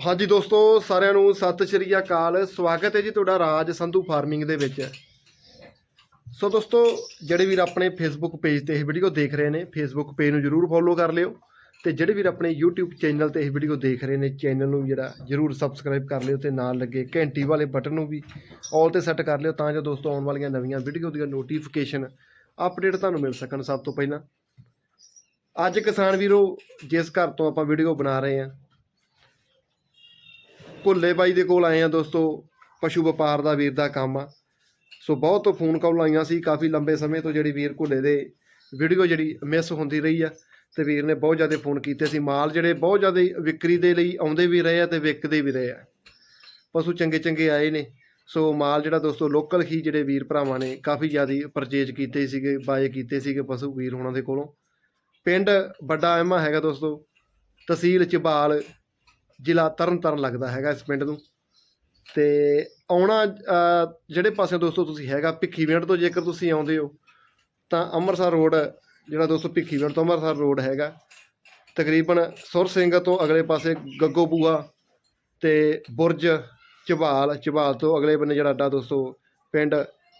ਹਾਂਜੀ ਦੋਸਤੋ, ਸਾਰਿਆਂ ਨੂੰ ਸਤਿ ਸ਼੍ਰੀ ਅਕਾਲ। ਸਵਾਗਤ ਹੈ ਜੀ ਤੁਹਾਡਾ ਰਾਜ ਸੰਧੂ ਫਾਰਮਿੰਗ ਦੇ ਵਿੱਚ। ਸੋ ਦੋਸਤੋ, ਜਿਹੜੇ ਵੀਰ ਆਪਣੇ ਫੇਸਬੁੱਕ ਪੇਜ ਤੇ ਇਹ ਵੀਡੀਓ ਦੇਖ ਰਹੇ ਨੇ ਫੇਸਬੁੱਕ ਪੇਜ ਨੂੰ ਜਰੂਰ ਫੋਲੋ ਕਰ ਲਿਓ ਤੇ ਜਿਹੜੇ ਵੀਰ ਆਪਣੇ YouTube ਚੈਨਲ ਤੇ ਇਹ ਵੀਡੀਓ ਦੇਖ ਰਹੇ ਨੇ ਚੈਨਲ ਨੂੰ ਜਿਹੜਾ ਜਰੂਰ ਸਬਸਕ੍ਰਾਈਬ ਕਰ ਲਿਓ ਤੇ ਨਾਲ ਲੱਗੇ ਘੰਟੀ ਵਾਲੇ ਬਟਨ ਨੂੰ ਵੀ ਆਲ ਤੇ ਸੈੱਟ ਕਰ ਲਿਓ ਤਾਂ ਜੋ ਦੋਸਤੋ ਆਉਣ ਵਾਲੀਆਂ ਨਵੀਆਂ ਵੀਡੀਓ ਦੀਆਂ ਨੋਟੀਫਿਕੇਸ਼ਨ ਅਪਡੇਟ ਤੁਹਾਨੂੰ ਮਿਲ ਸਕਣ ਸਭ ਤੋਂ ਪਹਿਲਾਂ। ਅੱਜ ਕਿਸਾਨ ਵੀਰੋ, ਜਿਸ ਘਰ ਤੋਂ ਆਪਾਂ ਵੀਡੀਓ ਬਣਾ ਰਹੇ ਹਾਂ ਭੁੱਲੇ ਬਾਈ ਦੇ ਕੋਲ ਆਏ ਆ ਦੋਸਤੋ, ਪਸ਼ੂ ਵਪਾਰ ਦਾ ਵੀਰ ਦਾ ਕੰਮ ਆ। ਸੋ ਬਹੁਤ ਫੋਨ ਕਾਲ ਆਈਆਂ ਸੀ ਕਾਫੀ ਲੰਬੇ ਸਮੇਂ ਤੋਂ ਜਿਹੜੀ ਵੀਰ ਭੁੱਲੇ ਦੇ ਵੀਡੀਓ ਜਿਹੜੀ ਮਿਸ ਹੁੰਦੀ ਰਹੀ ਆ ਤੇ ਵੀਰ ਨੇ ਬਹੁਤ ਜ਼ਿਆਦਾ ਫੋਨ ਕੀਤੇ ਸੀ। ਮਾਲ ਜਿਹੜੇ ਬਹੁਤ ਜ਼ਿਆਦਾ ਵਿਕਰੀ ਦੇ ਲਈ ਆਉਂਦੇ ਵੀ ਰਹੇ ਆ ਤੇ ਵਿਕਦੇ ਵੀ ਰਹੇ ਆ। ਪਸ਼ੂ ਚੰਗੇ ਚੰਗੇ ਆਏ ਨੇ। ਸੋ ਮਾਲ ਜਿਹੜਾ ਦੋਸਤੋ ਲੋਕਲ ਹੀ ਜਿਹੜੇ ਵੀਰ ਭਰਾਵਾਂ ਨੇ ਕਾਫੀ ਜ਼ਿਆਦਾ ਪਰਚੇਜ ਕੀਤੇ ਸੀਗੇ ਬਾਏ ਕੀਤੇ ਸੀਗੇ ਪਸ਼ੂ ਵੀਰ ਹੋਣਾ ਦੇ ਕੋਲੋਂ। ਪਿੰਡ ਵੱਡਾ ਐਮਾ ਹੈਗਾ ਦੋਸਤੋ, ਤਹਿਸੀਲ ਚਬਾਲ ਜ਼ਿਲ੍ਹਾ ਤਰਨਤਾਰਨ ਲੱਗਦਾ ਹੈਗਾ ਇਸ ਪਿੰਡ ਨੂੰ। ਤੇ ਆਉਣਾ ਜਿਹੜੇ ਪਾਸੇ ਦੋਸਤੋ ਤੁਸੀਂ ਹੈਗਾ ਭਿੱਖੀਵਿੰਡ ਤੋਂ ਜੇਕਰ ਤੁਸੀਂ ਆਉਂਦੇ ਹੋ, ਤਾਂ ਅੰਮ੍ਰਿਤਸਰ ਰੋਡ, ਜਿਹੜਾ ਦੋਸਤੋ ਭਿੱਖੀਵਿੰਡ ਤੋਂ ਅੰਮ੍ਰਿਤਸਰ ਰੋਡ ਹੈਗਾ, ਤਕਰੀਬਨ ਸੁਰ ਸਿੰਘ ਤੋਂ ਅਗਲੇ ਪਾਸੇ ਗੱਗੋ ਬੂਆ ਤੇ ਬੁਰਜ ਝਬਾਲ ਝਬਾਲ ਤੋਂ ਅਗਲੇ ਬੰਨੇ ਜਿਹੜਾ ਅੱਡਾ ਦੋਸਤੋ ਪਿੰਡ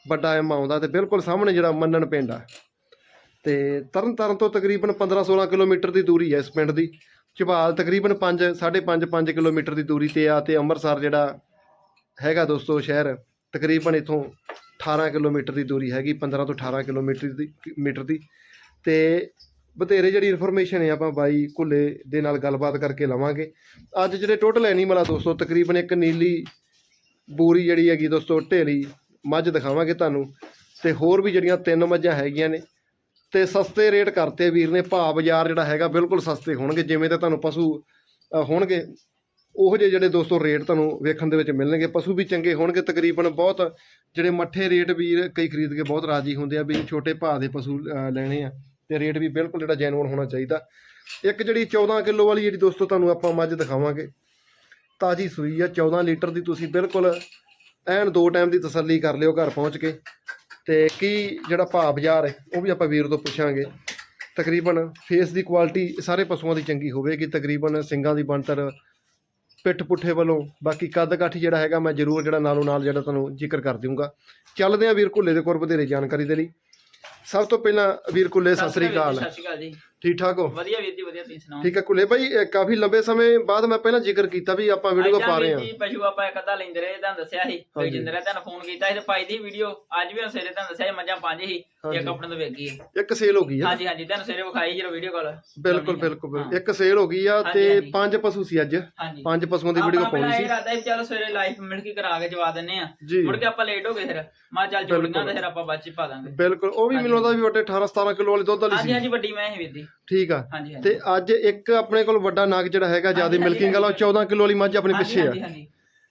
ਵੱਡਾ ਐਮ ਆਉਂਦਾ ਤੇ ਬਿਲਕੁਲ ਸਾਹਮਣੇ ਜਿਹੜਾ ਮੰਨਣ ਪਿੰਡ ਆ। ਤੇ ਤਰਨਤਾਰਨ ਤੋਂ ਤਕਰੀਬਨ 15-16 ਕਿਲੋਮੀਟਰ ਦੀ ਦੂਰੀ ਹੈ ਇਸ ਪਿੰਡ ਦੀ। ਝਬਾਲ ਤਕਰੀਬਨ 5 5.5 5 ਕਿਲੋਮੀਟਰ ਦੀ ਦੂਰੀ ਤੇ ਆ ਤੇ ਅੰਮ੍ਰਿਤਸਰ ਜਿਹੜਾ ਹੈਗਾ ਦੋਸਤੋ ਸ਼ਹਿਰ, ਤਕਰੀਬਨ ਇਥੋਂ 18 ਕਿਲੋਮੀਟਰ ਦੀ ਦੂਰੀ ਹੈਗੀ 15 ਤੋਂ 18 ਕਿਲੋਮੀਟਰ ਦੀ, ਮੀਟਰ ਦੀ। ਤੇ ਬਥੇਰੇ ਜਿਹੜੀ ਇਨਫੋਰਮੇਸ਼ਨ ਹੈ ਆਪਾਂ ਬਾਈ ਕੁੱਲੇ ਦੇ ਨਾਲ ਗੱਲਬਾਤ ਕਰਕੇ ਲਵਾਂਗੇ। ਅੱਜ ਜਿਹੜੇ ਟੋਟਲ ਐਨੀਮਲ ਆ ਦੋਸਤੋ, ਤਕਰੀਬਨ ਇੱਕ ਨੀਲੀ ਬੂਰੀ ਜਿਹੜੀ ਹੈਗੀ ਦੋਸਤੋ ਢੇਲੀ ਮੱਝ ਦਿਖਾਵਾਂਗੇ ਤੁਹਾਨੂੰ। ਤੇ ਹੋਰ ਵੀ ਜਿਹੜੀਆਂ ਤਿੰਨ ਮੱਝਾਂ ਹੈਗੀਆਂ ਨੇ ਤੇ ਸਸਤੇ ਰੇਟ ਕਰਤੇ ਵੀਰ ਨੇ, ਭਾਅ ਬਾਜ਼ਾਰ ਜਿਹੜਾ ਹੈਗਾ ਬਿਲਕੁਲ ਸਸਤੇ ਹੋਣਗੇ, ਜਿਵੇਂ ਤੇ ਤੁਹਾਨੂੰ ਪਸ਼ੂ ਹੋਣਗੇ, ਉਹ ਜਿਹੇ ਜਿਹੜੇ ਦੋਸਤੋ ਰੇਟ ਤੁਹਾਨੂੰ ਵੇਖਣ ਦੇ ਵਿੱਚ ਮਿਲਣਗੇ। ਪਸ਼ੂ ਵੀ ਚੰਗੇ ਹੋਣਗੇ, ਤਕਰੀਬਨ ਬਹੁਤ ਜਿਹੜੇ ਮੱਠੇ ਰੇਟ ਵੀਰ ਕਈ ਖਰੀਦ ਕੇ ਬਹੁਤ ਰਾਜੀ ਹੁੰਦੇ ਆ ਵੀ ਛੋਟੇ ਭਾਅ ਦੇ ਪਸ਼ੂ ਲੈਣੇ ਆ, ਤੇ ਰੇਟ ਵੀ ਬਿਲਕੁਲ ਜਿਹੜਾ ਜੈਨੂਅਨ ਹੋਣਾ ਚਾਹੀਦਾ। ਇੱਕ ਜਿਹੜੀ 14 ਕਿਲੋ ਵਾਲੀ ਜਿਹੜੀ ਦੋਸਤੋ ਤੁਹਾਨੂੰ ਆਪਾਂ ਮੱਝ ਦਿਖਾਵਾਂਗੇ, ਤਾਜੀ ਸੂਈ ਆ 14 ਲੀਟਰ ਦੀ ਤੁਸੀਂ ਬਿਲਕੁਲ ਐਨ ਦੋ ਟਾਈਮ ਦੀ ਤਸੱਲੀ ਕਰ ਲਿਓ ਘਰ ਪਹੁੰਚ ਕੇ। ਤੇ ਕੀ ਜਿਹੜਾ ਭਾਅ ਬਾਜ਼ਾਰ ਹੈ, ਉਹ ਵੀ ਆਪਾਂ ਵੀਰ ਤੋਂ ਪੁੱਛਾਂਗੇ। ਤਕਰੀਬਨ ਫੇਸ ਦੀ ਕੁਆਲਿਟੀ ਸਾਰੇ ਪਸ਼ੂਆਂ ਦੀ ਚੰਗੀ ਹੋਵੇਗੀ। ਤਕਰੀਬਨ ਸਿੰਘਾਂ ਦੀ ਬਣਤਰ ਪਿੱਠ ਪੁੱਠੇ ਵੱਲੋਂ, ਬਾਕੀ ਕੱਦ ਕਾਠੀ ਜਿਹੜਾ ਹੈਗਾ, ਮੈਂ ਜ਼ਰੂਰ ਜਿਹੜਾ ਨਾਲੋਂ ਨਾਲ ਜਿਹੜਾ ਤੁਹਾਨੂੰ ਜ਼ਿਕਰ ਕਰ ਦਊਂਗਾ। ਚੱਲਦੇ ਆ ਵੀਰ ਘੁੱਲੇ ਦੇ ਕੋਲ ਵਧੇਰੇ ਜਾਣਕਾਰੀ ਦੇ ਲਈ। ਸਭ ਤੋਂ ਪਹਿਲਾਂ ਵੀਰ ਘੁੱਲੇ, ਸਤਿ ਸ੍ਰੀ ਅਕਾਲ। ਸਤਿ ਸ਼੍ਰੀ ਅਕਾਲ ਜੀ। ਠੀਕ ਠਾਕ ਹੋ ਵਧੀਆ ਵੀਰ ਜੀ ਵਧੀਆ ਤੁਸੀਂ ਸੁਣਾਓ ਠੀਕ ਹੈ ਕੁੱਲੇ ਭਾਈ ਇਹ ਕਾਫੀ ਲੰਬੇ ਸਮੇਂ ਬਾਅਦ ਮੈਂ ਪਹਿਲਾਂ ਜ਼ਿਕਰ ਕੀਤਾ ਵੀ ਆਪਾਂ ਵੀਡੀਓ ਪਾ ਰਹੇ ਹਾਂ ਜੀ ਪਸ਼ੂ ਆਪਾਂ ਇੱਕ ਅੱਧਾ ਲੈਂਦੇ ਰਹੇ ਤੁਹਾਨੂੰ ਦੱਸਿਆ ਸੀ ਹਾਂਜੀ। ਕੋਈ ਜਿੰਦਰ ਤੁਹਾਨੂੰ ਫੋਨ ਕੀਤਾ ਸੀ ਤੇ ਪਾਈ ਦੀ ਵੀਡੀਓ ਅੱਜ ਵੀ ਸਵੇਰੇ ਤੁਹਾਨੂੰ ਦੱਸਿਆ ਸੀ ਮੱਝਾਂ ਪੰਜ ਸੀ। ਇੱਕ ਆਪਣੇ ਤੋਂ ਵੇਗੀ ਇੱਕ ਸੇਲ ਹੋ ਗਈ ਹੈ। ਹਾਂਜੀ ਹਾਂਜੀ ਤੁਹਾਨੂੰ ਸਵੇਰੇ ਵਿਖਾਈ ਜਦੋਂ ਵੀਡੀਓ ਕਾਲ। ਬਿਲਕੁਲ ਬਿਲਕੁਲ। ਇੱਕ ਸੇਲ ਹੋ ਗਈ ਆ ਹਾਂਜੀ, ਤੇ ਹਾਂਜੀ। ਪੰਜ ਪਸ਼ੂ ਸੀ ਅੱਜ। ਹਾਂਜੀ। ਪੰਜ ਪਸ਼ੂਆਂ ਦੀ ਵੀਡੀਓ ਪਾਉਣੀ ਸੀ। ਇਹ ਇਰਾਦਾ ਸੀ ਚਲੋ ਸਵੇਰੇ ਲਾਈਫ ਮਿਲ ਕੇ ਕਰਾ ਕੇ ਜਵਾ ਦਿੰਨੇ ਆ ਮੁੜ ਕੇ ਆਪਾਂ ਲੇਟ ਹੋ ਗਏ ਫਿਰ। ਮਾ ਚੱਲ ਜੋੜੀਆਂ ਤੇ ਫਿਰ ਆਪਾਂ ਬਾਅਦ ਚ ਪਾ ਦਾਂਗੇ। ਬਿਲਕੁਲ। ਉਹ ਵੀ ਮੈਨੂੰ ਲੱਗਦਾ ਵੀ ਵੱਡੇ 18 17 ਕਿਲੋ ਵਾਲੀ ਦੁੱਧ ਵਾਲੀ ਹਾਂਜੀ ਸੀ। ਹਾਂਜੀ ਵੱਡੀ ਮੈਂ ਹੀ ਵੀਰ ਜੀ। ਠੀਕ ਆ। ਹਾਂਜੀ ਹਾਂਜੀ। ਤੇ ਅੱਜ ਇੱਕ ਆਪਣੇ ਕੋਲ ਵੱਡਾ ਨਾਗ ਜਿਹੜਾ ਹੈਗਾ ਜ਼ਿਆਦਾ ਹਾਂਜੀ, ਮਿਲਕਿੰਗ ਵਾਲਾ ਉਹ 14 ਕਿਲੋ ਵਾਲੀ ਮੱਝ ਆਪਣੇ ਹਾਂਜੀ, ਪਿੱਛੇ ਹਾਂਜੀ, ਆ ਹਾਂਜੀ।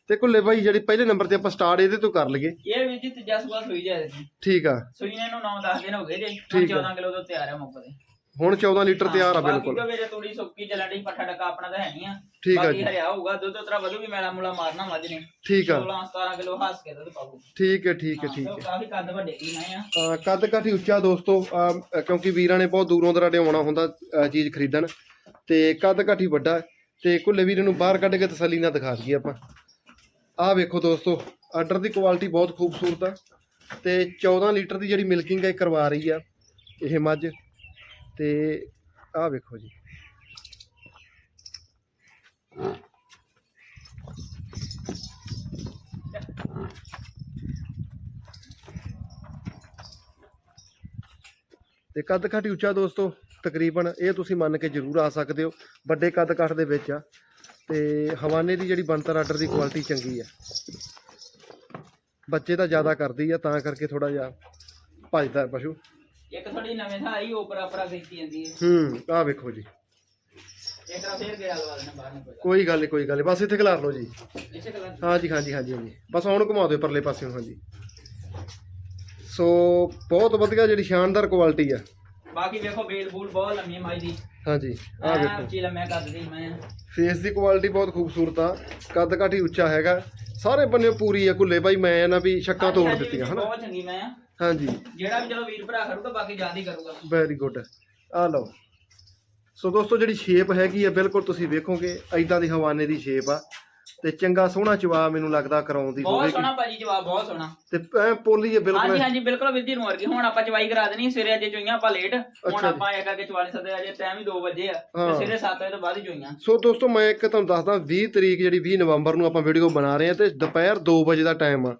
ਤੇ ਕੁੱਲੇ ਭਾਈ ਜਿਹੜੀ ਪਹਿਲੇ ਨੰਬਰ ਤੇ ਆਪਾਂ ਸਟਾਰਟ ਇਹਦੇ ਤੋਂ ਕਰ ਲਈਏ। ਇਹ ਵੀਰ ਜੀ ਤੀਜਾ ਸੁਬਾ ਸੂਈ ਜਾਏ ਜੀ ਠੀਕ ਆ। ਸੂਈ ਨੇ ਨੂੰ 9-10 ਦਿਨ ਹੋ ਗਏ ਜੀ। ਠੀਕ ਆ। 14 ਕਿਲੋ ਤੋਂ ਤਿਆਰ ਹੈ ਮੁੱਕ ਦੇ। ਹੁਣ 14 ਲੀਟਰ ਤਿਆਰ ਆ ਬਾਕੀ ਬਿਲਕੁਲ। ਤਾਂ ਮੇਰੇ ਤੂੜੀ ਸੁੱਕੀ ਚੱਲਣ ਦੀ ਪੱਠਾ ਡੱਕਾ ਆਪਣਾ ਤਾਂ ਹੈ ਨਹੀਂ ਆ। ਠੀਕ ਆ ਬਾਕੀ ਜੀ। ਹਰਿਆ ਹੋਊਗਾ ਦੁੱਧ ਉਤਰਾ ਵਧੂ ਵੀ ਮੈਲਾ ਮੂਲਾ ਮਾਰਨਾ ਮੱਝ ਨੇ। ਠੀਕ ਆ। 16 17 ਕਿਲੋ ਹੱਸ ਕੇ ਦੁੱਧ ਪਾਊ। ਠੀਕ ਹੈ ਠੀਕ ਹੈ ਠੀਕ ਹਾਂ, ਕਾਫੀ ਕੱਦ ਵੱਡੇ ਕੀ ਮੈਂ ਆ। ਅਹ ਕੱਦ ਕਾਠੀ ਉੱਚਾ ਦੋਸਤੋ ਕਿਉਂਕਿ ਵੀਰਾਂ ਨੇ ਬਹੁਤ ਦੂਰੋਂ ਦਰਾਡੇ ਆਉਣਾ ਹੁੰਦਾ ਅਹ ਚੀਜ਼ ਖਰੀਦਣ। ਤੇ ਕੱਦ ਕਾਠੀ ਵੱਡਾ। ਹੈ ਤੇ ਕੁੱਲੇ ਵੀਰ ਨੂੰ ਬਾਹਰ ਕੱਢ ਕੇ ਤਸੱਲੀ ਨਾਲ ਦਿਖਾ ਦਈਏ ਆਪਾਂ। ਆਹ ਵੇਖੋ ਦੋਸਤੋ ਆਰਡਰ ਦੀ ਕੁਆਲਿਟੀ ਬਹੁਤ ਖੂਬਸੂਰਤ ਆ ਤੇ 14 ਲੀਟਰ ਦੀ ਜਿਹੜੀ ਮਿਲਕਿੰਗ ਹੈ ਇਹ ਕਰਵਾ ਰਹੀ ਆ ਇਹ ਮੱਝ। ਤੇ ਆਹ ਵੇਖੋ ਜੀ। ਤੇ ਕੱਦ ਕਾਠੀ ਉੱਚਾ ਦੋਸਤੋ, ਤਕਰੀਬਨ ਇਹ ਤੁਸੀਂ ਮੰਨ ਕੇ ਜ਼ਰੂਰ ਆ ਸਕਦੇ ਹੋ, ਵੱਡੇ ਕੱਦ ਕਾਠ ਦੇ ਵਿੱਚ ਆ। ਤੇ ਹਵਾਨੇ ਦੀ ਜਿਹੜੀ ਬਣਤਰ ਆਰਡਰ ਦੀ ਕੁਆਲਿਟੀ ਚੰਗੀ ਆ। ਬੱਚੇ ਤਾਂ ਜ਼ਿਆਦਾ ਕਰਦੀ ਆ ਤਾਂ ਕਰਕੇ ਥੋੜਾ ਜਿਹਾ ਭਜਦਾ ਹੈ ਪਸ਼ੂ। ਇੱਕ ਥੋੜੀ ਨਵੇਂ ਥਾਂ ਆਈ ਉਪਰ ਆਪਰਾ ਕੀਤੀ ਜਾਂਦੀ ਹੈ। ਹੂੰ ਆਹ ਵੇਖੋ ਜੀ। ਇੱਕ ਤਰ੍ਹਾਂ ਫੇਰ ਗਿਆ ਲਵਾ ਦੇਣਾ ਬਾਹਰ ਨੂੰ ਕੋਈ ਕੋਈ ਗੱਲ ਨਹੀਂ ਕੋਈ ਗੱਲ ਨਹੀਂ ਬਸ ਇੱਥੇ ਖਿਲਾਰ ਲਓ ਜੀ। ਇਸੇ ਕਲਰ ਹਾਂਜੀ ਹਾਂਜੀ ਹਾਂਜੀ ਹਾਂਜੀ। ਬਸ ਹੁਣ ਘੁਮਾ ਦਿਓ ਪਰਲੇ ਪਾਸੇ ਨੂੰ ਹਾਂਜੀ। ਸੋ ਬਹੁਤ ਵਧੀਆ ਜਿਹੜੀ ਸ਼ਾਨਦਾਰ ਕੁਆਲਿਟੀ ਆ। ਬਾਕੀ ਵੇਖੋ ਬੇਲ ਬੂਲ ਬਹੁਤ ਲੰਮੀ ਮਾਈ ਦੀ। ਹਾਂਜੀ ਆ ਵੇਖੋ। ਉੱਚੀ ਲੰਮੇ ਕੱਦ ਦੀ ਮੈਂ। ਫੇਸ ਦੀ ਕੁਆਲਿਟੀ ਬਹੁਤ ਖੂਬਸੂਰਤ ਆ ਕੱਦ ਕਾਠੀ ਉੱਚਾ ਹੈਗਾ। ਸਾਰੇ ਬੰਨੇ ਪੂਰੀ ਆ ਕੁੱਲੇ ਬਾਈ ਮੈਂ ਨਾ ਵੀ ਛੱਕਾਂ ਤੋੜ ਹਾਂਜੀ, ਦਿੱਤੀਆਂ ਹਨਾ? ਬਹੁਤ ਚੰਗੀ ਮੈਂ ਆ। ਹਾਂਜੀ। ਜਿਹੜਾ ਵੀ ਚਲੋ ਵੀਰ ਭਰਾ ਕਰੂਗਾ ਬਾਕੀ ਜਾਂਦੀ ਕਰੂਗਾ। ਵੈਰੀ ਗੁੱਡ ਆ ਲਓ। ਸੋ ਦੋਸਤੋ ਜਿਹੜੀ ਸ਼ੇਪ ਹੈਗੀ ਆ ਬਿਲਕੁਲ ਤੁਸੀਂ ਵੇਖੋਗੇ ਐਦਾਂ ਦੀ ਹਵਾਨੇ ਦੀ ਸ਼ੇਪ ਆ। ਤੇ ਚੰਗਾ ਸੋਹਣਾ ਚਵਾ ਮੈਨੂੰ ਲੱਗਦਾ ਕਰਾਉਂਦੀ ਬਹੁਤ ਹੋਵੇਗੀ। ਸੋਹਣਾ ਭਾਜੀ ਜਵਾਬ ਬਹੁਤ ਸੋਹਣਾ। ਤੇ ਐ ਪੋਲੀ ਹੈ ਬਿਲਕੁਲ ਹਾਂਜੀ ਹਾਂਜੀ ਬਿਲਕੁਲ ਵੀਰ ਜੀ ਨੂੰ ਵਰਗੀ ਹੁਣ ਆਪਾਂ ਚਵਾਈ ਕਰਾ ਦੇਣੀ ਸਵੇਰੇ ਅੱਜ ਚੋਈਆਂ ਆਪਾਂ ਲੇਟ ਅੱਛਾ ਹੁਣ ਜੀ। ਆਪਾਂ ਇਹ ਕਰਕੇ ਚਵਾ ਨਹੀਂ ਸਕਦੇ ਅਜੇ ਟਾਈਮ ਹੀ 2 ਵਜੇ ਆ ਹਾਂ। ਤੇ ਸਵੇਰੇ 7 ਵਜੇ ਤੋਂ ਬਾਅਦ ਹੀ ਚੋਈਆਂ। ਸੋ ਦੋਸਤੋ ਮੈਂ ਇੱਕ ਤੁਹਾਨੂੰ ਦੱਸਦਾ 20 ਤਰੀਕ ਜਿਹੜੀ 20 ਨਵੰਬਰ ਨੂੰ ਆਪਾਂ ਵੀਡੀਓ ਬਣਾ ਰਹੇ ਹਾਂ ਤੇ ਦੁਪਹਿਰ 2 ਵਜੇ ਦਾ ਟਾਈਮ ਆ।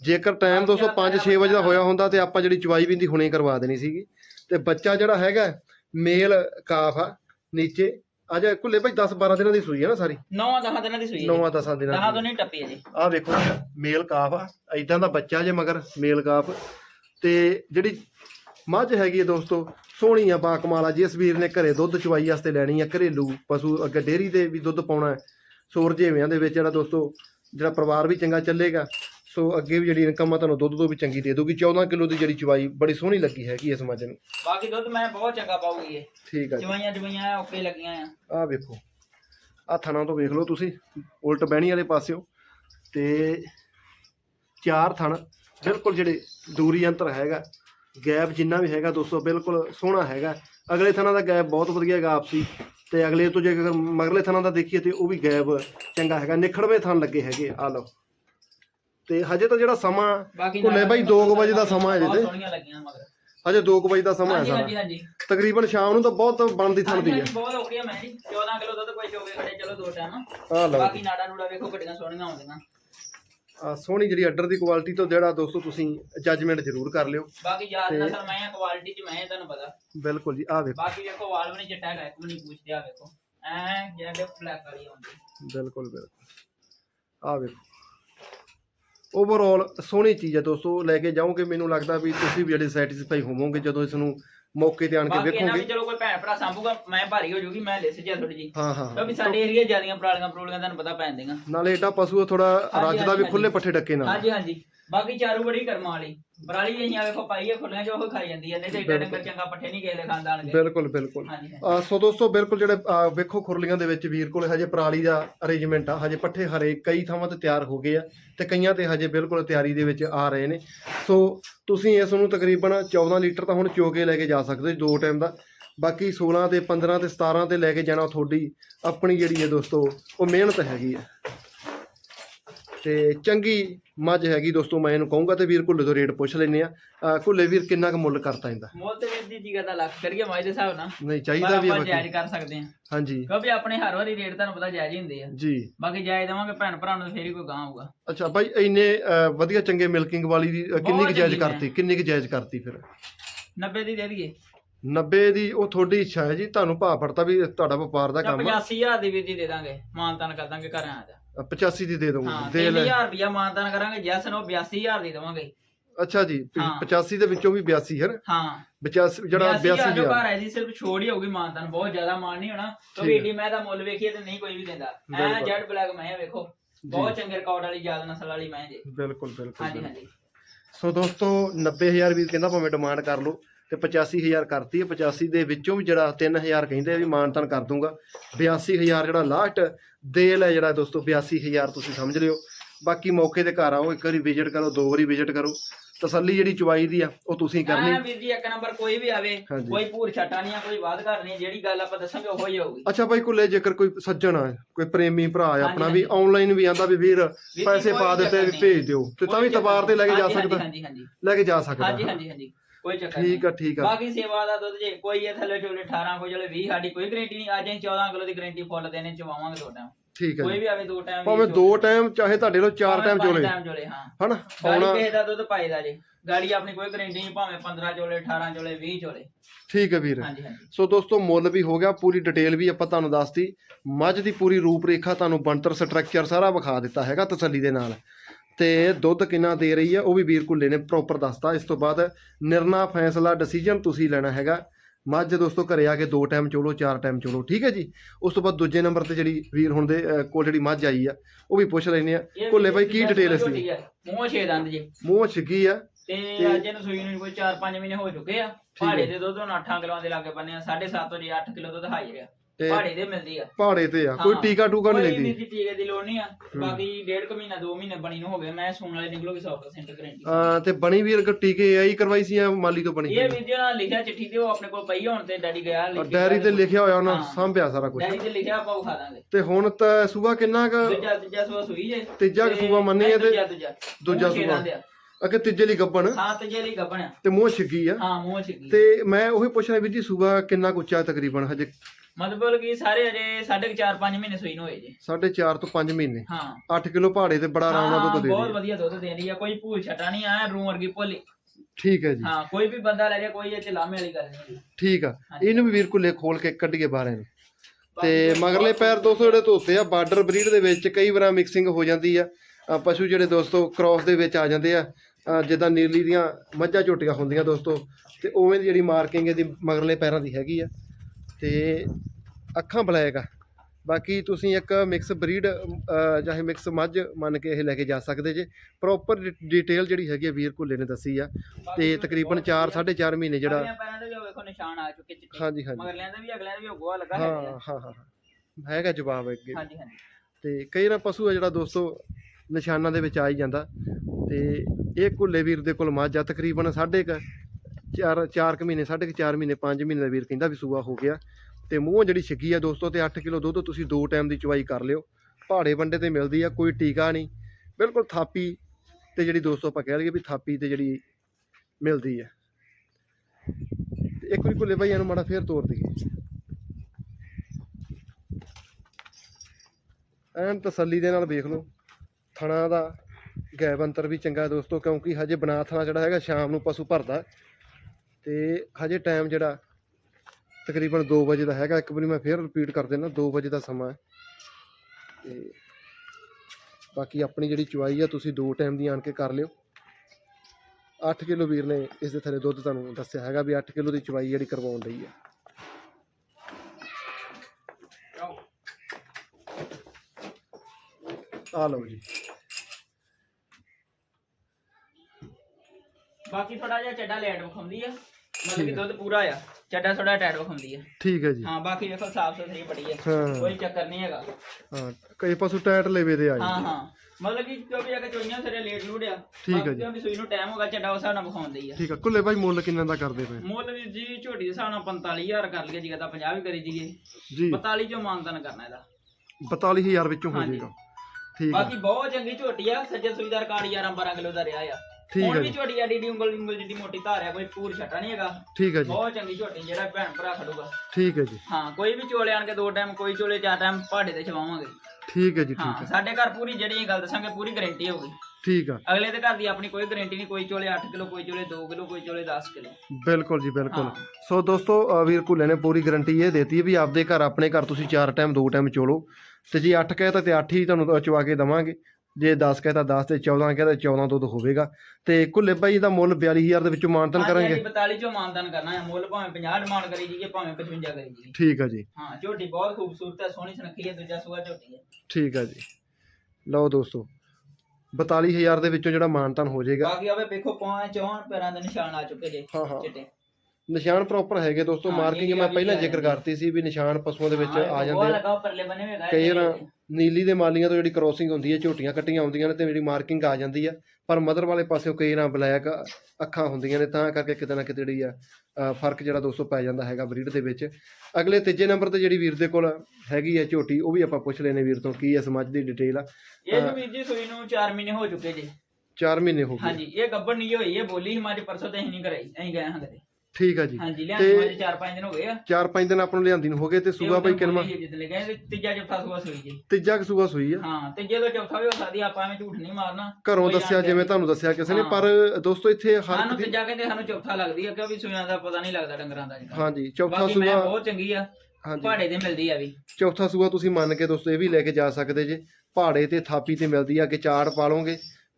ਜੇਕਰ ਟਾਈਮ ਦੋਸਤੋ 5-6 ਵਜੇ ਦਾ ਹੋਇਆ ਹੁੰਦਾ ਤੇ ਆਪਾਂ ਜਿਹੜੀ ਚਵਾਈ ਵੀ ਦੀ ਹੁਣੇ ਕਰਵਾ ਦੇਣੀ ਸੀਗੀ। ਤੇ ਬੱਚਾ ਜਿਹੜਾ ਹੈਗਾ ਮੇਲ ਕਾਫ ਆ ਨੀਚੇ। ਅਜੇ ਕੁੱਲੇ ਭਾਈ 10-12 ਦਿਨਾਂ ਦੀ ਸੂਈ ਹੈ ਨਾ ਸਾਰੀ। 9-10 ਦਿਨਾਂ ਦੀ ਸੂਈ 9-10 ਦਿਨਾਂ ਦਹਾਂ ਦੀ। ਤੋਂ ਨਹੀਂ ਟੱਪੀ ਅਜੇ ਆਹ ਵੇਖੋ ਮੇਲ ਕਾਫ ਆ। ਐਦਾਂ ਦਾ ਬੱਚਾ ਜੇ ਮਗਰ ਮੇਲ ਕਾਫ। ਤੇ ਜਿਹੜੀ ਮੱਝ ਹੈਗੀ ਹੈ ਦੋਸਤੋ ਸੋਹਣੀ ਆ ਬਾਕਮਾਲ। ਆ ਜਿਸ ਵੀਰ ਨੇ ਘਰੇ ਦੁੱਧ ਚਵਾਈ ਵਾਸਤੇ ਲੈਣੀ ਆ ਘਰੇਲੂ ਪਸ਼ੂ ਅੱਗੇ ਡੇਅਰੀ ਤੇ ਵੀ ਦੁੱਧ ਪਾਉਣਾ ਹੈ। ਸੌਰ ਜੇਵਿਆਂ ਦੇ ਵਿੱਚ ਜਿਹੜਾ ਦੋਸਤੋ ਜਿਹੜਾ ਪਰਿਵਾਰ ਵੀ ਚੰਗਾ ਚੱਲੇਗਾ। ਸੋ ਅੱਗੇ ਵੀ ਜਿਹੜੀ ਇਨਕਮ ਆ ਤੁਹਾਨੂੰ ਦੁੱਧ ਤੋਂ ਵੀ ਚੰਗੀ ਦੇ ਦੂਗੀ 14 ਕਿਲੋ ਦੀ ਜਿਹੜੀ ਚਵਾਈ ਬੜੀ ਸੋਹਣੀ ਲੱਗੀ ਹੈਗੀ ਇਸ ਮੱਝ ਨੂੰ ਬਾਕੀ ਦੁੱਧ ਮੈਂ ਬਹੁਤ ਚੰਗਾ ਪਾਉਗੀ ਇਹ। ਠੀਕ ਆ ਜੀ। ਚਵਾਈਆਂ ਜਵਾਈਆਂ ਓਕੇ ਲੱਗੀਆਂ ਆ। ਆਹ ਵੇਖੋ। ਆਹ ਥਣਾ ਤੋਂ ਵੇਖ ਲਓ ਤੁਸੀਂ। ਉਲਟ ਬਹਿਣੀ ਵਾਲੇ ਪਾਸਿਓ। ਤੇ ਚਾਰ ਥਣ ਬਿਲਕੁਲ ਜਿਹੜੇ ਦੂਰੀ ਅੰਤਰ ਹੈਗਾ। ਗੈਪ ਜਿੰਨਾ ਵੀ ਹੈਗਾ ਦੋਸਤੋ ਬਿਲਕੁਲ ਸੋਹਣਾ ਹੈਗਾ। ਅਗਲੇ ਥਣਾ ਦਾ ਗੈਪ ਬਹੁਤ ਵਧੀਆ ਗਾਪ ਸੀ ਤੇ ਅਗਲੇ ਤੋਂ ਜੇ ਅਗਰ ਮਗਰਲੇ ਥਣਾ ਦਾ ਦੇਖੀਏ ਤੇ ਉਹ ਵੀ ਗੈਪ ਚੰਗਾ ਹੈਗਾ। ਨਿਖੜਵੇਂ ਥਣ ਲੱਗੇ ਹੈਗੇ। ਆ ਲਓ। ਤੇ ਹਜੇ ਤਾਂ ਜਿਹੜਾ ਸਮਾਂ ਬਾਕੀ ਭੁੱਲੇ ਬਾਈ 2 ਵਜੇ ਦਾ ਸਮਾਂ ਹੈ ਬਹੁਤ ਸੋਹਣੀਆਂ ਲੱਗੀਆਂ ਮਗਰ। ਹਜੇ 2 ਵਜੇ ਦਾ ਸਮਾਂ ਹੈ ਹਾਂਜੀ ਹਾਂਜੀ ਸਾਰਾ ਹਾਂਜੀ। ਤਕਰੀਬਨ ਸ਼ਾਮ ਨੂੰ ਤਾਂ ਬਹੁਤ ਬਣਦੀ ਥਣ ਹਾਂਜੀ, ਦੀ ਹੈ। ਹਾਂਜੀ, ਬਹੁਤ ਔਖੀਆਂ ਮੈਂ ਜੀ। 14 ਕਿਲੋ ਦੁੱਧ ਕੋਈ ਚੋਗੇ ਖੜੇ ਚਲੋ ਦੋ ਟਾਈਮ ਆ ਲਓ ਬਾਕੀ ਨਾੜਾ ਨੂੜਾ ਵੇਖੋ ਗੱਡੀਆਂ ਸੋਹਣੀਆਂ ਆਉਂਦੀਆਂ। ਆ ਸੋਹਣੀ ਜਿਹੜੀ ਆਰਡਰ ਦੀ ਕੁਆਲਿਟੀ ਤੋਂ ਜਿਹੜਾ ਦੋਸਤੋ ਤੁਸੀਂ ਜੱਜਮੈਂਟ ਜ਼ਰੂਰ ਕਰ ਲਿਓ। ਬਾਕੀ ਯਾਦ ਨਸਲ ਮੈਂ ਕੁਆਲਿਟੀ ਚ ਮੈਂ ਤੁਹਾਨੂੰ ਪਤਾ। ਬਿਲਕੁਲ ਜੀ ਆ ਵੇਖੋ। ਬਾਕੀ ਵੇਖੋ ਵਾਲ ਵੀ ਨਹੀਂ ਚਿੱਟਾ ਹੈਗਾ ਇੱਕ ਵੀ ਨਹੀਂ ਪੁੱਛਦੇ ਆ ਵੇਖੋ। ਐ ਜਿਹੜੇ ਬਲੈਕ ਵਾਲੀ ਆਉਂਦੀ। ਬਿਲਕੁਲ ਬਿਲਕੁਲ। ਆ ਵੇਖੋ। ਓਵਰਆਲ ਸੋਹਣੀ ਚੀਜ਼ ਹੈ ਦੋਸਤੋ ਲੈ ਕੇ ਜਾਓਗੇ ਮੈਨੂੰ ਲੱਗਦਾ ਵੀ ਤੁਸੀਂ ਵੀ ਜਿਹੜੇ ਸੈਟੀਸਫਾਈ ਹੋਵੋਗੇ ਜਦੋਂ ਇਸ ਨੂੰ ਮੌਕੇ ਤੇ ਆਣ ਕੇ ਬਾਕੀ ਇਹਨਾਂ ਵੀ ਵੇਖੋਗੇ। ਚਲੋ ਕੋਈ ਭੈਣ ਭਰਾ ਸੰਭੂਗਾ ਮੈਂ ਭਾਰੀ ਹੋ ਜੂਗੀ ਮੈਂ ਲਿਸ ਜਿਆ ਥੋੜੀ ਜੀ ਹਾਂ ਹਾਂ ਕਿਉਂਕਿ ਸਾਡੇ ਏਰੀਆ ਜਿਆਦੀਆਂ ਪਰਾਲੀਆਂ ਪਰੂਲੀਆਂ ਤੁਹਾਨੂੰ ਪਤਾ ਪੈਂਦੀਆਂ ਨਾਲੇ ਏਡਾ ਪਸ਼ੂ ਥੋੜਾ ਹਾਂਜੀ, ਰੱਜਦਾ ਵੀ ਹਾਂਜੀ, ਖੁੱਲੇ ਪੱਠੇ ਡੱਕੇ ਨਾਲ। ਹਾਂਜੀ ਹਾਂਜੀ। ਬਾਕੀ ਚਾਰੂ ਬੜੀ ਕਰਮਾਂ ਵਾਲੀ। ਪਰਾਲੀ ਅਸੀਂ ਆ ਵੇਖੋ ਪਾਈਏ ਖੁੱਲੀਆਂ ਜੋ ਉਹ ਖਾਈ ਜਾਂਦੀ ਹੈ ਨਹੀਂ ਤੇ ਏਡਾ ਡੰਗਰ ਚੰਗਾ ਪੱਠੇ ਨਹੀਂ ਕਿਸੇ ਦੇ ਖਾਂਦਾਣਗੇ ਬਿਲਕੁਲ ਬਿਲਕੁਲ। ਹਾਂਜੀ। ਆ ਸੋ ਦੋਸਤੋ ਬਿਲਕੁਲ ਜਿਹੜੇ ਆ, ਵੇਖੋ ਖੁਰਲੀਆਂ ਦੇ ਵਿੱਚ ਵੀਰ ਕੋਲ ਹਜੇ ਪਰਾਲੀ ਦਾ ਅਰੇਂਜਮੈਂਟ ਆ। ਹਜੇ ਪੱਠੇ ਹਰੇ ਕਈ ਥਾਵਾਂ ਤੇ ਤਿਆਰ ਹੋ ਗਏ ਆ ਤੇ ਕਈਆਂ ਤੇ ਹਜੇ ਬਿਲਕੁਲ ਤਿਆਰੀ ਦੇ ਵਿੱਚ ਆ ਰਹੇ ਨੇ। ਸੋ ਤੁਸੀਂ ਇਸ ਨੂੰ ਤਕਰੀਬਨ 14 ਲੀਟਰ ਤਾਂ ਹੁਣ ਚੋਕੇ ਲੈ ਕੇ ਜਾ ਸਕਦੇ ਹੋ ਦੋ ਟਾਈਮ ਦਾ। ਬਾਕੀ 16 ਤੇ 15 ਤੇ 17 ਤੇ ਲੈ ਕੇ ਜਾਣਾ ਤੁਹਾਡੀ ਆਪਣੀ ਜਿਹੜੀ ਹੈ ਦੋਸਤੋ ਉਹ ਮਿਹਨਤ ਹੈਗੀ ਹੈ ਤੇ ਚੰਗੀ ਮੱਝ ਹੈਗੀ ਦੋਸਤੋ ਮੈਂ ਇਹਨੂੰ ਕਹੂੰਗਾ ਤੇ ਵੀਰ ਕੁੱਲੇ ਤੋਂ ਰੇਟ ਪੁੱਛ ਲੈਨੇ ਆ ਕੁੱਲੇ ਵੀਰ ਕਿੰਨਾ ਕੁ ਮੁੱਲ ਕਰਤਾ ਇਹਦਾ? ਮੁੱਲ ਤੇ ਵੀਰ ਜੀ ਜੀ ਦਾ ਲੱਖ ਕਰੀਏ ਮਾਈ ਦੇ ਹਿਸਾਬ ਨਾਲ। ਨਹੀਂ ਚਾਹੀਦਾ ਵੀ ਆਪਾਂ ਜਾਇਜ਼ ਕਰ ਸਕਦੇ ਹਾਂ। ਹਾਂਜੀ। ਕਿਉਂਕਿ ਆਪਣੇ ਹਰ ਵਾਰੀ ਰੇਟ ਤੁਹਾਨੂੰ ਪਤਾ ਜਾਇਜ਼ ਹੀ ਹੁੰਦੇ ਆ। ਜੀ। ਬਾਕੀ ਜਾਇਜ਼ ਦੇਵਾਂਗੇ ਭੈਣ ਭਰਾ ਨੂੰ ਫੇਰ ਹੀ ਕੋਈ ਗਾਂ ਹੋਊਗਾ। ਅੱਛਾ ਬਾਈ ਇੰਨੇ ਵਧੀਆ ਚੰਗੇ ਮਿਲਕਿੰਗ ਵਾਲੀ ਦੀ ਕਿੰਨੀ ਕੁ ਜਾਇਜ਼ ਕਰਤੀ? ਕਿੰਨੀ ਕੁ ਜਾਇਜ਼ ਕਰਤੀ ਫਿਰ? 90 ਦੀ ਦੇ ਦਈਏ। 90 ਦੀ ਉਹ ਤੁਹਾਡੀ ਇੱਛਾ ਹੈ ਜੀ ਤੁਹਾਨੂੰ ਭਾਅ ਫੜਤਾ ਵੀ ਤੁਹਾਡਾ ਵਪਾਰ ਦਾ ਕੰਮ ਆ। 85000 ਦੀ ਵੀਰ ਜੀ ਦੇ ਦਾਂਗੇ ਮਾਨਤਾਨ ਕਰ ਦਾਂਗੇ ਘਰਾਂ ਆ ਜਾ 85 ਦੀ ਦੇ ਹਾਂ ਦਊਂਗਾ ਦੇ ਲੈ। 3000 ਰੁਪਇਆ ਮਾਨਤਾਨ ਕਰਾਂਗੇ ਜੈਸ ਨੂੰ 82000 ਦੀ ਦੇਵਾਂਗੇ। ਅੱਛਾ ਜੀ ਹਾਂ। 85 ਦੇ ਵਿੱਚੋਂ ਵੀ 82 ਹੈ ਨਾ? ਹਾਂ। 85 ਜਿਹੜਾ 82000 ਜੋ 82000 ਘਰ ਹੈ ਜੀ ਸਿਰਫ ਛੋੜ ਹੀ ਹੋਊਗੀ ਮਾਨਤਾਨ ਬਹੁਤ ਜ਼ਿਆਦਾ ਮਾਨ ਨਹੀਂ ਹੋਣਾ। ਠੀਕ ਹੈ। ਏਡੀ ਮੈਂ ਦਾ ਮੁੱਲ ਵੇਖੀਏ ਤੇ ਨਹੀਂ ਕੋਈ ਵੀ ਦਿੰਦਾ। ਐ ਬਿਲਕੁਲ। ਜੈਡ ਬਲੈਕ ਮੈਂ ਵੇਖੋ ਬਹੁਤ ਚੰਗੇ ਰਿਕਾਰਡ ਵਾਲੀ ਜ਼ਿਆਦਾ ਨਸਲ ਵਾਲੀ ਮੈਂ ਜੀ। ਬਿਲਕੁਲ ਬਿਲਕੁਲ ਹਾਂਜੀ ਹਾਂਜੀ। ਸੋ ਦੋਸਤੋ 90000 ਵੀ ਕਹਿੰਦਾ ਭਾਵੇਂ ਡਿਮਾਂਡ ਕਰ ਲਓ। ਤੇ 85000 ਕਰਤੀ ਹੈ। 85 ਦੇ ਵਿੱਚੋਂ ਵੀ ਜਿਹੜਾ 3000 ਕਹਿੰਦੇ ਵੀ ਮਾਨਤਨ ਕਰ ਦੂੰਗਾ। 82000 ਜਿਹੜਾ ਲਾਸਟ ਦੇਲ ਹੈ ਜਿਹੜਾ ਦੋਸਤੋ 82000 ਤੁਸੀਂ ਸਮਝ ਲਿਓ। ਬਾਕੀ ਮੌਕੇ ਤੇ ਘਰ ਆਓ ਇੱਕ ਵਾਰੀ ਵਿਜ਼ਿਟ ਕਰੋ ਦੋ ਵਾਰੀ ਵਿਜ਼ਿਟ ਕਰੋ। ਤਸੱਲੀ ਜਿਹੜੀ ਚਵਾਈ ਦੀ ਆ ਉਹ ਤੁਸੀਂ ਕਰਨੀ। ਵੀਰ ਜੀ ਇੱਕ ਨੰਬਰ ਕੋਈ ਵੀ ਆਵੇ। ਕੋਈ ਭੂਰ ਛਟਾ ਨਹੀਂ ਆ ਕੋਈ ਵਾਦ ਘਰ ਨਹੀਂ ਜਿਹੜੀ ਗੱਲ ਆਪਾਂ ਦੱਸਾਂਗੇ ਉਹ ਹੀ ਹੋਊਗੀ। ਅੱਛਾ ਬਾਈ ਕੋਲੇ ਜੇਕਰ ਕੋਈ ਸੱਜਣ ਆ ਕੋਈ ਪ੍ਰੇਮੀ ਭਰਾ ਆ ਆਪਣਾ ਵੀ ਆਨਲਾਈਨ ਵੀ ਆਂਦਾ ਵੀ ਵੀਰ ਪੈਸੇ ਪਾ ਦਿੱਤੇ ਵੀ। ਭੇਜ ਦਿਓ। ਤੇ ਤਾਂ ਵੀ ਤਬਾਰ ਤੇ ਲੈ ਕੇ ਜਾ ਸਕਦਾ। ਹਾਂਜੀ ਹਾਂਜੀ। ਲੈ ਕੇ ਜਾ ਸਕਦਾ। ਹਾਂਜੀ ਹਾਂਜੀ ਹਾਂਜੀ। ਕੋਈ ਚੱਕਰ ਨਹੀਂ ਠੀਕ ਆ ਠੀਕ ਆ। ਬਾਕੀ ਸੇਵਾ ਦਾ ਦੁੱਧ ਜੇ ਕੋਈ ਇਹ ਥੱਲੇ ਚੋਲੇ 18 ਕੋਈ ਚਲੇ 20 ਸਾਡੀ ਕੋਈ ਗਾਰੰਟੀ ਨਹੀਂ। ਅੱਜ ਅਸੀਂ 14 ਕਿਲੋ ਦੀ ਗਾਰੰਟੀ ਫੁੱਲ ਦੇਣੇ ਚਵਾਵਾਂਗੇ ਦੋ ਟਾਈਮ ਠੀਕ ਆ ਕੋਈ ਜੀ ਵੀ ਆਵੇ ਦੋ ਟਾਈਮ ਭਾਵੇਂ ਦੋ ਟਾਈਮ ਚਾਹੇ ਤੁਹਾਡੇ ਲੋ ਚਾਰ ਟਾਈਮ ਚੋਲੇ। ਟਾਈਮ ਚੋਲੇ ਹਾਂ। ਹਨਾ? ਗਾੜੀ ਆਉਣਾ ਕਿਸੇ ਦਾ ਦੁੱਧ ਪਾਈਦਾ ਜੇ। ਗਾੜੀ ਆਪਣੀ ਕੋਈ ਗਾਰੰਟੀ ਨਹੀਂ ਭਾਵੇਂ 15 ਚੋਲੇ 18 ਚੋਲੇ 20 ਚੋਲੇ। ਠੀਕ ਹੈ ਵੀਰ। ਹਾਂਜੀ ਹਾਂਜੀ। ਸੋ ਦੋਸਤੋ ਮੁੱਲ ਵੀ ਹੋ ਗਿਆ ਪੂਰੀ ਡਿਟੇਲ ਵੀ ਆਪਾਂ ਤੁਹਾਨੂੰ ਦੱਸਤੀ। ਮੱਝ ਦੀ ਪੂਰੀ ਰੂਪਰੇਖਾ ਤੁਹਾਨੂੰ ਬਣਤਰ ਸਟਰਕਚਰ ਸਾਰਾ ਵਿਖਾ ਦਿੱਤਾ ਹੈਗਾ ਤਸੱਲੀ ਦੇ ਨਾਲ। ਤੇ ਦੁੱਧ ਕਿੰਨਾ ਦੇ ਰਹੀ ਹੈ ਉਹ ਵੀ ਵੀਰ ਕੁੱਲੇ ਨੇ ਪ੍ਰੋਪਰ ਦੱਸਤਾ। ਇਸ ਤੋਂ ਬਾਅਦ ਨਿਰਣਾ ਫੈਸਲਾ ਡਿਸੀਜਨ ਤੁਸੀਂ ਲੈਣਾ ਹੈਗਾ। ਮੱਝ ਦੋਸਤੋ ਘਰੇ ਆ ਕੇ ਦੋ ਟਾਈਮ ਚੋਲੋ ਚਾਰ ਟਾਈਮ ਚੋਲੋ ਠੀਕ ਹੈ ਜੀ? ਉਸ ਤੋਂ ਬਾਅਦ ਦੂਜੇ ਨੰਬਰ ਤੇ ਜਿਹੜੀ ਵੀਰ ਹੁਣ ਦੇ ਕੋਲ ਜਿਹੜੀ ਮੱਝ ਆਈ ਆ ਉਹ ਵੀ ਪੁੱਛ ਲੈਨੇ ਆ। ਕੁੱਲੇ ਬਾਈ ਕੀ ਡਿਟੇਲ ਝੋਟੀ ਸੀ? ਆ, ਮੂੰਹ ਛੇ ਦੰਦ ਜੇ। ਮੂੰਹ ਛਿੱਗੀ ਆ ਤੇ ਅੱਜ ਇਹਨੂੰ ਸੂਈ ਨੂੰ ਕੋਈ 4-5 ਮਹੀਨੇ ਹੋ ਚੁੱਕੇ ਆ। ਹੈ। ਪਹਾੜੇ ਦੇ ਦੁੱਧ ਹੁਣ 8 ਕਿਲੋਆਂ ਦੇ ਲਾਗੇ ਬੰਨੇ ਆ 7.5 ਤੋਂ ਜੇ 8 ਕਿਲੋ ਦੁੱਧ ਹਾਈ ਰਿਹਾ ਤੇ ਪਹਾੜੇ ਦੇ ਮਿਲਦੀ ਆ। ਪਹਾੜੇ ਤੇ ਆ। ਕੋਈ ਹਾਂ। ਟੀਕਾ ਟੂਕਾ ਨਹੀਂ ਕੋਈ ਲੈਂਦੀ। ਵੀ ਟੀਕੇ ਦੀ ਲੋੜ ਨਹੀਂ ਆ। ਬਾਕੀ ਡੇਢ ਕੁ ਮਹੀਨਾ 2 ਮਹੀਨੇ ਬਣੀ ਨੂੰ ਹੋ ਗਿਆ ਮੈਂ ਸੂਣ ਵਾਲੇ ਨਿਕਲੋਗੇ 100% ਗਾਰੰਟੀ ਆ ਤੇ ਬਣੀ ਵੀਰ ਕੋ ਟੀਕੇ ਆਈ ਕਰਵਾਈ ਸੀ ਜਾਂ ਮਾਲੀ ਤੋਂ ਬਣੀ? ਇਹ ਵੀ ਜਿਹੜਾ ਲਿਖਿਆ ਚਿੱਠੀ ਤੇ ਉਹ ਆਪਣੇ ਕੋਲ ਪਈ ਹੁਣ ਤੇ ਡੈਡੀ ਗਿਆ ਲਿਖ ਕੇ ਡਾਇਰੀ ਤੇ ਲਿਖਿਆ ਹੋਇਆ ਉਹਨਾਂ ਹਾਂ। ਸਾਂਭਿਆ ਸਾਰਾ ਕੁਝ ਡੈਡੀ ਤੇ ਲਿਖਿਆ ਆਪਾਂ ਉਹ ਖਾ ਦਾਂਗੇ। ਤੇ ਹੁਣ ਤਾਂ ਸੂਬਾ ਕਿੰਨਾ ਕ ਦੂਜਾ ਦੂਜਾ ਸੂਆ ਸੂਈ ਜੇ। ਤੀਜਾ ਤੇ- ਸੂਆ ਮੰਨੀਏ ਤੇ ਦੂਜਾ ਦੂਜਾ ਦੂਜਾ ਮੂੰਹ ਛੇੜਾਂ ਸੂਆ। ਦੇ ਆ। ਅਗੇ ਤੀਜੇ ਲਈ ਗੱਬਣ। ਹਾਂ ਤੀਜੇ ਲਈ ਗੱਬਣਿਆ ਤੇ ਮੂੰਹ ਛਿੱਗੀ ਆ। ਹਾਂ ਮੂੰਹ ਛਿੱਗੀ ਤੇ ਮੈਂ ਉਹੀ ਪੁੱਛਣਾ ਵੀ ਜੀ ਸੂਬਾ ਕਿੰਨਾ ਕੁ ਉੱਚਾ ਤਕਰੀਬਨ ਹਜੇ ਮਤਲਬ ਕਿ ਸਾਰੇ ਅਜੇ 4.5 5 ਮਹੀਨੇ ਸੂਈ ਨੂੰ ਹੋਏ ਜੇ। 4.5 ਤੋਂ 5 ਮਹੀਨੇ। ਹਾਂ। 8 ਕਿਲੋ ਪਹਾੜੇ ਤੇ ਬੜਾ ਆਰਾਮ ਨਾਲ ਹਾਂ, ਦੁੱਧ ਦੇ ਬਹੁਤ ਰਹੀ ਵਧੀਆ ਦੁੱਧ ਦੇ ਰਹੀ ਆ ਕੋਈ ਭੂਲ ਛਟਾ ਨਹੀਂ ਆ ਰੂ ਵਰਗੀ ਭੋਲੀ। ਠੀਕ ਹੈ ਜੀ। ਹਾਂ ਕੋਈ ਵੀ ਬੰਦਾ ਲੈ ਜਾ ਕੋਈ ਇਹ ਚ ਲਾਮੇ ਵਾਲੀ ਗੱਲ ਨਹੀਂ। ਠੀਕ ਆ। ਇਹਨੂੰ ਵੀ ਵੀਰ ਕੋਲੇ ਖੋਲ ਕੇ ਕੱਢੀਏ ਬਾਹਰ ਇਹਨੂੰ ਤੇ ਮਗਰਲੇ ਪੈਰ ਦੋਸਤੋ ਜਿਹੜੇ ਧੋਤੇ ਆ ਬਾਰਡਰ ਬਰੀਡ ਦੇ ਵਿੱਚ ਕਈ ਵਾਰਾਂ ਮਿਕਸਿੰਗ ਹੋ ਜਾਂਦੀ ਆ। ਅ, ਪਸ਼ੂ ਜਿਹੜੇ ਦੋਸਤੋ ਕ੍ਰਾਸ ਦੇ ਵਿੱਚ ਆ ਜਾਂਦੇ ਆ ਅ, ਜਿੱਦਾਂ ਨੀਲੀ ਦੀਆਂ ਮੱਝਾਂ ਝੋਟੀਆਂ ਹੁੰਦੀਆਂ ਦੋਸਤੋ ਤੇ ਉਵੇਂ ਦੀ ਜਿਹੜੀ ਮਾਰਕਿੰਗ ਇਹਦੀ ਮਗਰਲੇ ਪੈਰਾਂ ਦੀ ਹੈਗੀ ਆ। ਤੇ ਅੱਖਾਂ ਬਲੈਕ ਆ। ਬਾਕੀ ਤੁਸੀਂ ਇੱਕ ਮਿਕਸ ਬਰੀਡ ਚਾਹੇ ਮਿਕਸ ਮੱਝ ਮੰਨ ਕੇ ਇਹ ਲੈ ਕੇ ਜਾ ਸਕਦੇ ਜੇ। ਪ੍ਰੋਪਰ ਡਿਟੇਲ ਜਿਹੜੀ ਹੈਗੀ ਆ ਵੀਰ ਕੁੱਲੇ ਨੇ ਦੱਸੀ ਆ। ਤੇ ਤਕਰੀਬਨ 4 4.5 ਮਹੀਨੇ ਜਿਹੜਾ ਨਿਸ਼ਾਨ ਆ ਚੁੱਕੇ ਚਿੱਟੇ। ਹਾਂਜੀ ਹਾਂਜੀ। ਮਗਰਲਿਆਂ ਦੇ ਵੀ ਅਗਲਿਆਂ ਦੇ ਵੀ ਗੋਆ ਲੱਗਾ ਹਾਂ ਹੈ ਹਾਂ ਹਾਂ। ਹੈਗਾ ਜਵਾਬ ਅੱਗੇ। ਹਾਂਜੀ ਹਾਂਜੀ। ਤੇ ਕਈ ਨਾ ਪਸ਼ੂ ਆ ਜਿਹੜਾ ਦੋਸਤੋ ਨਿਸ਼ਾਨਾਂ ਦੇ ਵਿੱਚ ਆ ਹੀ ਜਾਂਦਾ। ਤੇ ਇਹ ਕੁੱਲੇ ਵੀਰ ਦੇ ਕੋਲ ਮੱਝ ਆ ਤਕਰੀਬਨ ਸਾਢੇ ਕੁ ਚਾਰ ਚਾਰ ਕੁ ਮਹੀਨੇ, ਸਾਢੇ ਕੁ ਚਾਰ ਮਹੀਨੇ 5 ਮਹੀਨੇ ਦਾ ਵੀਰ ਕਹਿੰਦਾ ਵੀ ਸੂਆ ਹੋ ਗਿਆ। ਤੇ ਮੂੰਹੋਂ ਜਿਹੜੀ ਛਿੱਗੀ ਆ ਦੋਸਤੋ ਤੇ 8 ਕਿਲੋ ਦੁੱਧ ਤੁਸੀਂ ਦੋ ਟਾਈਮ ਦੀ ਚਵਾਈ ਕਰ ਲਿਓ। ਪਹਾੜੇ ਬੰਡੇ ਤੇ ਮਿਲਦੀ ਆ, ਕੋਈ ਟੀਕਾ ਨਹੀਂ। ਬਿਲਕੁਲ ਥਾਪੀ ਤੇ ਜਿਹੜੀ ਦੋਸਤੋ ਆਪਾਂ ਕਹਿ ਲਈਏ ਵੀ ਥਾਪੀ ਤੇ ਜਿਹੜੀ ਮਿਲਦੀ ਆ। ਤੇ ਇੱਕ ਵਾਰੀ ਕੁੱਲੇ ਭਾਈਆਂ ਇਹਨੂੰ ਮਾੜਾ ਫੇਰ ਤੋਰ ਦਈਏ। ਐਨ ਤਸੱਲੀ ਦੇ ਨਾਲ ਵੇਖ ਲਓ, ਥਣਾ ਦਾ ਗੈਬ ਅੰਤਰ ਵੀ ਚੰਗਾ ਦੋਸਤੋ, ਕਿਉਂਕਿ ਹਜੇ ਬਣਾ ਥਣਾ ਜਿਹੜਾ ਹੈਗਾ, ਸ਼ਾਮ ਨੂੰ ਪਸ਼ੂ ਭਰਦਾ। ਤੇ ਹਜੇ ਟਾਈਮ ਜਿਹੜਾ ਤਕਰੀਬਨ 2 ਵਜੇ ਦਾ ਹੈਗਾ। ਇੱਕ ਵਾਰੀ ਮੈਂ ਫੇਰ ਰਿਪੀਟ ਕਰ ਦਿੰਦਾ 2 ਵਜੇ ਦਾ ਸਮਾਂ ਹੈ। ਤੇ ਬਾਕੀ ਆਪਣੀ ਜਿਹੜੀ ਚੁਆਈ ਆ, ਤੁਸੀਂ ਦੋ ਟਾਈਮ ਦੀ ਆਣ ਕੇ ਕਰ ਲਿਓ। 8 ਕਿਲੋ ਵੀਰ ਨੇ ਇਸ ਦੇ ਥੱਲੇ ਦੁੱਧ ਤੁਹਾਨੂੰ ਦੱਸਿਆ ਹੈਗਾ ਵੀ 8 ਕਿਲੋ ਦੀ ਚੁਆਈ ਜਿਹੜੀ ਕਰਵਾਉਣ ਲਈ ਆ। ਆ ਲਓ ਜੀ। ਬਾਕੀ ਥੋੜਾ ਜਿਹਾ ਚੱਡਾ ਲੈਟ ਵਿਖਾਉਂਦੀ ਆ। ਮਤਲਬ ਕਿ ਦੁੱਧ ਪੂਰਾ ਆ ਚੱਡਾ ਥੋੜਾ ਟੈਟ ਵਿਖਾਉਂਦੀ ਆ। ਠੀਕ ਹੈ ਜੀ। ਹਾਂ ਬਾਕੀ ਵੇਖੋ ਸਾਫ਼ ਸੁਥਰੀ ਬੜੀ ਆ। ਹਾਂ। ਕੋਈ ਚੱਕਰ ਨਹੀਂ ਹੈਗਾ। ਹਾਂ ਕਈ ਪਸ਼ੂ ਟਾਇਟ ਲੈਵੇ ਦੇ ਆ ਹਾਂ ਜਾਂਦੇ। ਹਾਂ ਮਤਲਬ ਕਿ ਜੋ ਵੀ ਅਗਰ ਚੋਈਆਂ ਸਾਰੇ ਲੇਟ ਲੂੜ ਆ ਠੀਕ ਆ ਬਾਕੀ ਜੀ। ਕਿਉਂਕਿ ਸੂਈ ਨੂੰ ਟਾਈਮ ਹੋਗਾ ਚੱਡਾ ਉਸ ਹਿਸਾਬ ਨਾਲ ਵਿਖਾਉਂਦੀ ਆ। ਠੀਕ ਆ। ਕੁੱਲੇ ਭਾਈ ਮੁੱਲ ਕਿੰਨੇ ਦਾ ਕਰਦੇ ਪਏ? ਮੁੱਲ ਵੀ ਜੀ ਝੋਟੀ ਦੇ ਹਿਸਾਬ ਨਾਲ 45000 ਕਰ ਲਈਏ ਜੀ ਤਾਂ 50 ਵੀ ਕਰੀ ਜੀਏ ਜੀ। 45 ਚੋਂ ਮਾਨਤਨ ਕਰਨਾ ਇਹਦਾ। 42000 ਵਿੱਚੋਂ ਹੋ ਹਾਂਜੀ। ਜਾਏਗਾ। ਠੀਕ ਆ। ਬਾਕੀ ਬਹੁਤ ਚੰਗੀ ਝੋਟੀ ਆ ਸੱਜੇ ਸੂਈ ਦਾ ਰਿਕਾਰਡ 11 12 ਕਿਲੋ ਦਾ ਰਿਹਾ ਆ। ਠੀਕ ਹੁਣ ਹੈ ਵੀ ਜੀ। ਝੋਟੀ ਐਡੀ ਉਂਗਲ ਉਂਗਲ ਜਿੱਡੀ ਮੋਟੀ ਧਾਰ ਆ ਕੋਈ ਪੂਰ ਛਟਾ ਨਹੀਂ ਹੈਗਾ। ਠੀਕ ਹੈ ਜੀ। ਬਹੁਤ ਚੰਗੀ ਝੋਟੀ ਜਿਹੜਾ ਭੈਣ ਭਰਾ ਖੜੂਗਾ। ਠੀਕ ਹੈ ਜੀ। ਹਾਂ ਕੋਈ ਵੀ ਚੋਲੇ ਆਣ ਕੇ ਦੋ ਟਾਈਮ ਕੋਈ ਚੋਲੇ ਚਾਰ ਟਾਈਮ ਪਹਾੜੇ ਤੇ ਛਵਾਵਾਂਗੇ। ਠੀਕ ਹੈ ਜੀ ਹਾਂ ਠੀਕ ਹੈ ਸਾਡੇ ਘਰ ਪੂਰੀ ਜਿਹੜੀ ਗੱਲ ਦੱਸਾਂਗੇ ਪੂਰੀ ਗਾਰੰਟੀ ਹੋਊਗੀ। ਠੀਕ ਆ। ਅਗਲੇ ਦੇ ਘਰ ਦੀ ਆਪਣੀ ਕੋਈ ਗਾਰੰਟੀ ਨਹੀਂ ਕੋਈ ਚੋਲੇ 8 ਕਿਲੋ ਕੋਈ ਚੋਲੇ 2 ਕਿਲੋ ਕੋਈ ਚੋਲੇ 10 ਕਿਲੋ। ਬਿਲਕੁਲ ਜੀ ਬਿਲਕੁਲ। ਹਾਂ। ਸੋ ਦੋਸਤੋ ਅ, ਵੀਰ ਕੁੱਲੇ ਨੇ ਪੂਰੀ ਗਾਰੰਟੀ ਇਹ ਦੇਤੀ ਹੈ ਵੀ ਆਪਦੇ ਘਰ ਆਪਣੇ ਘਰ ਤੁਸੀਂ ਚਾਰ ਟਾਈਮ ਦੋ ਟਾਈਮ ਚੋਲੋ। ਤੇ ਜੇ 8 ਕਹੇ ਤਾਂ ਤੇ 8 ਹੀ ਤੁਹਾਨੂੰ ਚਵਾ ਕੇ ਦਵਾਂਗੇ। ਜੇ 10 ਕਹੇ ਤਾਂ 10 ਤੇ 14 ਕਹੇ ਤਾਂ 14 ਦੁੱਧ ਹੋਵੇਗਾ। ਤੇ ਕੁੱਲੇ ਬਾਈ ਦਾ ਮੁੱਲ 42000 ਦੇ ਵਿੱਚੋਂ ਮਾਨਤਨ ਕਰਾਂਗੇ। 42 ਚੋਂ ਮਾਨਦਾਨ ਕਰਨਾ ਹੈ ਮੁੱਲ ਭਾਵੇਂ 50 ਡਿਮਾਂਡ ਕਰੀ ਜੀਏ ਭਾਵੇਂ 55 ਕਰੀ ਜੀਏ ਠੀਕ ਆ ਜੀ। ਹਾਂ ਝੋਟੀ ਬਹੁਤ ਖੂਬਸੂਰਤ ਹੈ ਸੋਹਣੀ ਸੁਨੱਖੀ ਹੈ ਦੂਜਾ ਸੂਆ ਝੋਟੀ ਹੈ। ਠੀਕ ਆ ਜੀ। ਲਓ ਦੋਸਤੋ 42000 ਦੇ ਵਿੱਚੋਂ ਜਿਹੜਾ ਮਾਨਤਨ ਹੋ ਜਾਏਗਾ। ਬਾਕੀ ਆਵੇ ਵੇਖੋ ਪੌਂ ਚੌਂ ਪੈਰਾਂ ਦੇ ਨਿਸ਼ਾਨ ਆ ਚੁੱਕੇ ਜੇ ਹਾਂ ਹਾਂ। ਨਿਸ਼ਾਨ ਪ੍ਰੋਪਰ ਹੈਗੇ ਦੋਸਤੋ ਮਾਰਕਿੰਗ ਮੈਂ ਪਹਿਲਾਂ ਜ਼ਿਕਰ। ਕਰਤੀ ਸੀ ਵੀ ਨਿਸ਼ਾਨ ਪਸ਼ੂਆਂ ਦੇ ਵਿੱਚ ਆ ਜਾਂਦੇ ਆ। ਕਈ ਵਾਰ ਨੀਲੀ ਦੇ ਮਾਲੀਆਂ ਤੋਂ ਜਿਹੜੀ ਕ੍ਰੋਸਿੰਗ ਹੁੰਦੀ ਹੈ ਝੋਟੀਆਂ ਕੱਟੀਆਂ ਆਉਂਦੀਆਂ ਨੇ ਤੇ ਜਿਹੜੀ ਮਾਰਕਿੰਗ ਆ ਜਾਂਦੀ ਆ। ਪਰ ਮਦਰ ਵਾਲੇ ਪਾਸਿਓਂ ਕਈ ਨਾ ਬਲੈਕ ਅੱਖਾਂ ਹੁੰਦੀਆਂ ਨੇ ਤਾਂ ਕਰਕੇ ਕਿਤੇ ਨਾ ਕਿਤੇ ਜਿਹੜੀ ਆ ਫ਼ਰਕ ਜਿਹੜਾ ਦੋਸਤੋ ਪੈ ਜਾਂਦਾ ਹੈਗਾ ਬਰੀਡ ਦੇ ਵਿੱਚ। ਅਗਲੇ ਤੀਜੇ ਨੰਬਰ ਤੇ ਜਿਹੜੀ ਵੀਰ ਦੇ ਕੋਲ ਹੈਗੀ ਆ ਝੋਟੀ ਉਹ ਵੀ ਆਪਾਂ ਪੁੱਛ ਲੈਨੇ ਵੀਰ ਤੋਂ ਕੀ ਹੈ ਸਮਝ ਦੀ ਡਿਟੇਲ ਆ। ਇਹ ਵੀਰ ਜੀ ਸੂਈ ਨੂੰ 4 ਮਹੀਨੇ ਹੋ ਚੁੱਕੇ ਜੇ। 4 ਮਹੀਨੇ ਹੋ ਗਏ। ਹਾਂਜੀ ਇਹ ਗੱਬੜ ਨਹੀਂ ਹੋਈ ਇਹ ਬੋਲੀ ਹਿਮਾਚ ਪਰਸੋਂ ਤੇ ਅਸੀਂ ਨਹੀਂ ਕਰਾਈ ਅਸੀਂ ਗਏ ਹਾਂ ਕਰੇ ਠੀਕ ਆ ਜੀ। ਹਾਂਜੀ ਲਿਆਂਦੀ ਤੇ- ਮਾਜੇ 4-5 ਦਿਨ ਹੋ ਗਏ ਆ। 4-5 ਦਿਨ ਆਪਾਂ ਨੂੰ ਲਿਆਂਦੀ ਨੂੰ ਹੋ ਗਏ ਤੇ ਸੂਆ ਬਾਈ ਕਿਨਮਾ ਜਿੱਦ ਲੈ ਗਏ ਤੇ ਤੀਜਾ ਚੌਥਾ ਸੂਆ ਸੂਈ ਜੀ। ਤੀਜਾ ਕੁ ਸੂਆ ਸੂਈ ਆ। ਹਾਂ ਤੇ ਜਦੋਂ ਚੌਥਾ ਵੀ ਹੋ ਸਕਦੀ ਆ, ਆਪਾਂ ਐਵੇਂ ਝੂਠ ਨਹੀਂ ਮਾਰਨਾ। ਘਰੋਂ ਕੋਈ ਦੱਸਿਆ ਜਿਵੇਂ ਤੁਹਾਨੂੰ ਦੱਸਿਆ ਕਿਸੇ ਨੇ ਹਾਂ। ਪਰ ਦੋਸਤੋ ਇੱਥੇ ਹਰ ਸਾਨੂੰ ਇੱਕ ਦੀ ਤੀਜਾ ਕਹਿੰਦੇ ਸਾਨੂੰ ਚੌਥਾ ਲੱਗਦੀ ਆ ਕਿਉਂਕਿ ਸੂਈਆਂ ਦਾ ਪਤਾ ਨਹੀਂ ਲੱਗਦਾ ਡੰਗਰਾਂ ਦਾ ਅੱਜ ਹਾਂਜੀ ਚੌਥਾ ਬਾਕੀ ਮੈਂ ਸੂਆ ਬਹੁਤ ਚੰਗੀ ਆ ਹਾਂਜੀ। ਪਹਾੜੇ ਤੇ ਮਿਲਦੀ ਆ ਵੀ। ਚੌਥਾ ਸੂਆ ਤੁਸੀਂ ਮੰਨ ਕੇ ਦੋਸਤੋ ਇਹ ਵੀ ਲੈ ਕੇ ਜਾ ਸਕਦੇ ਜੇ। ਪਹਾੜੇ ਤੇ ਥਾਪੀ ਤੇ ਮਿਲਦੀ ਆ ਕਿ ਚਾੜ ਪਾ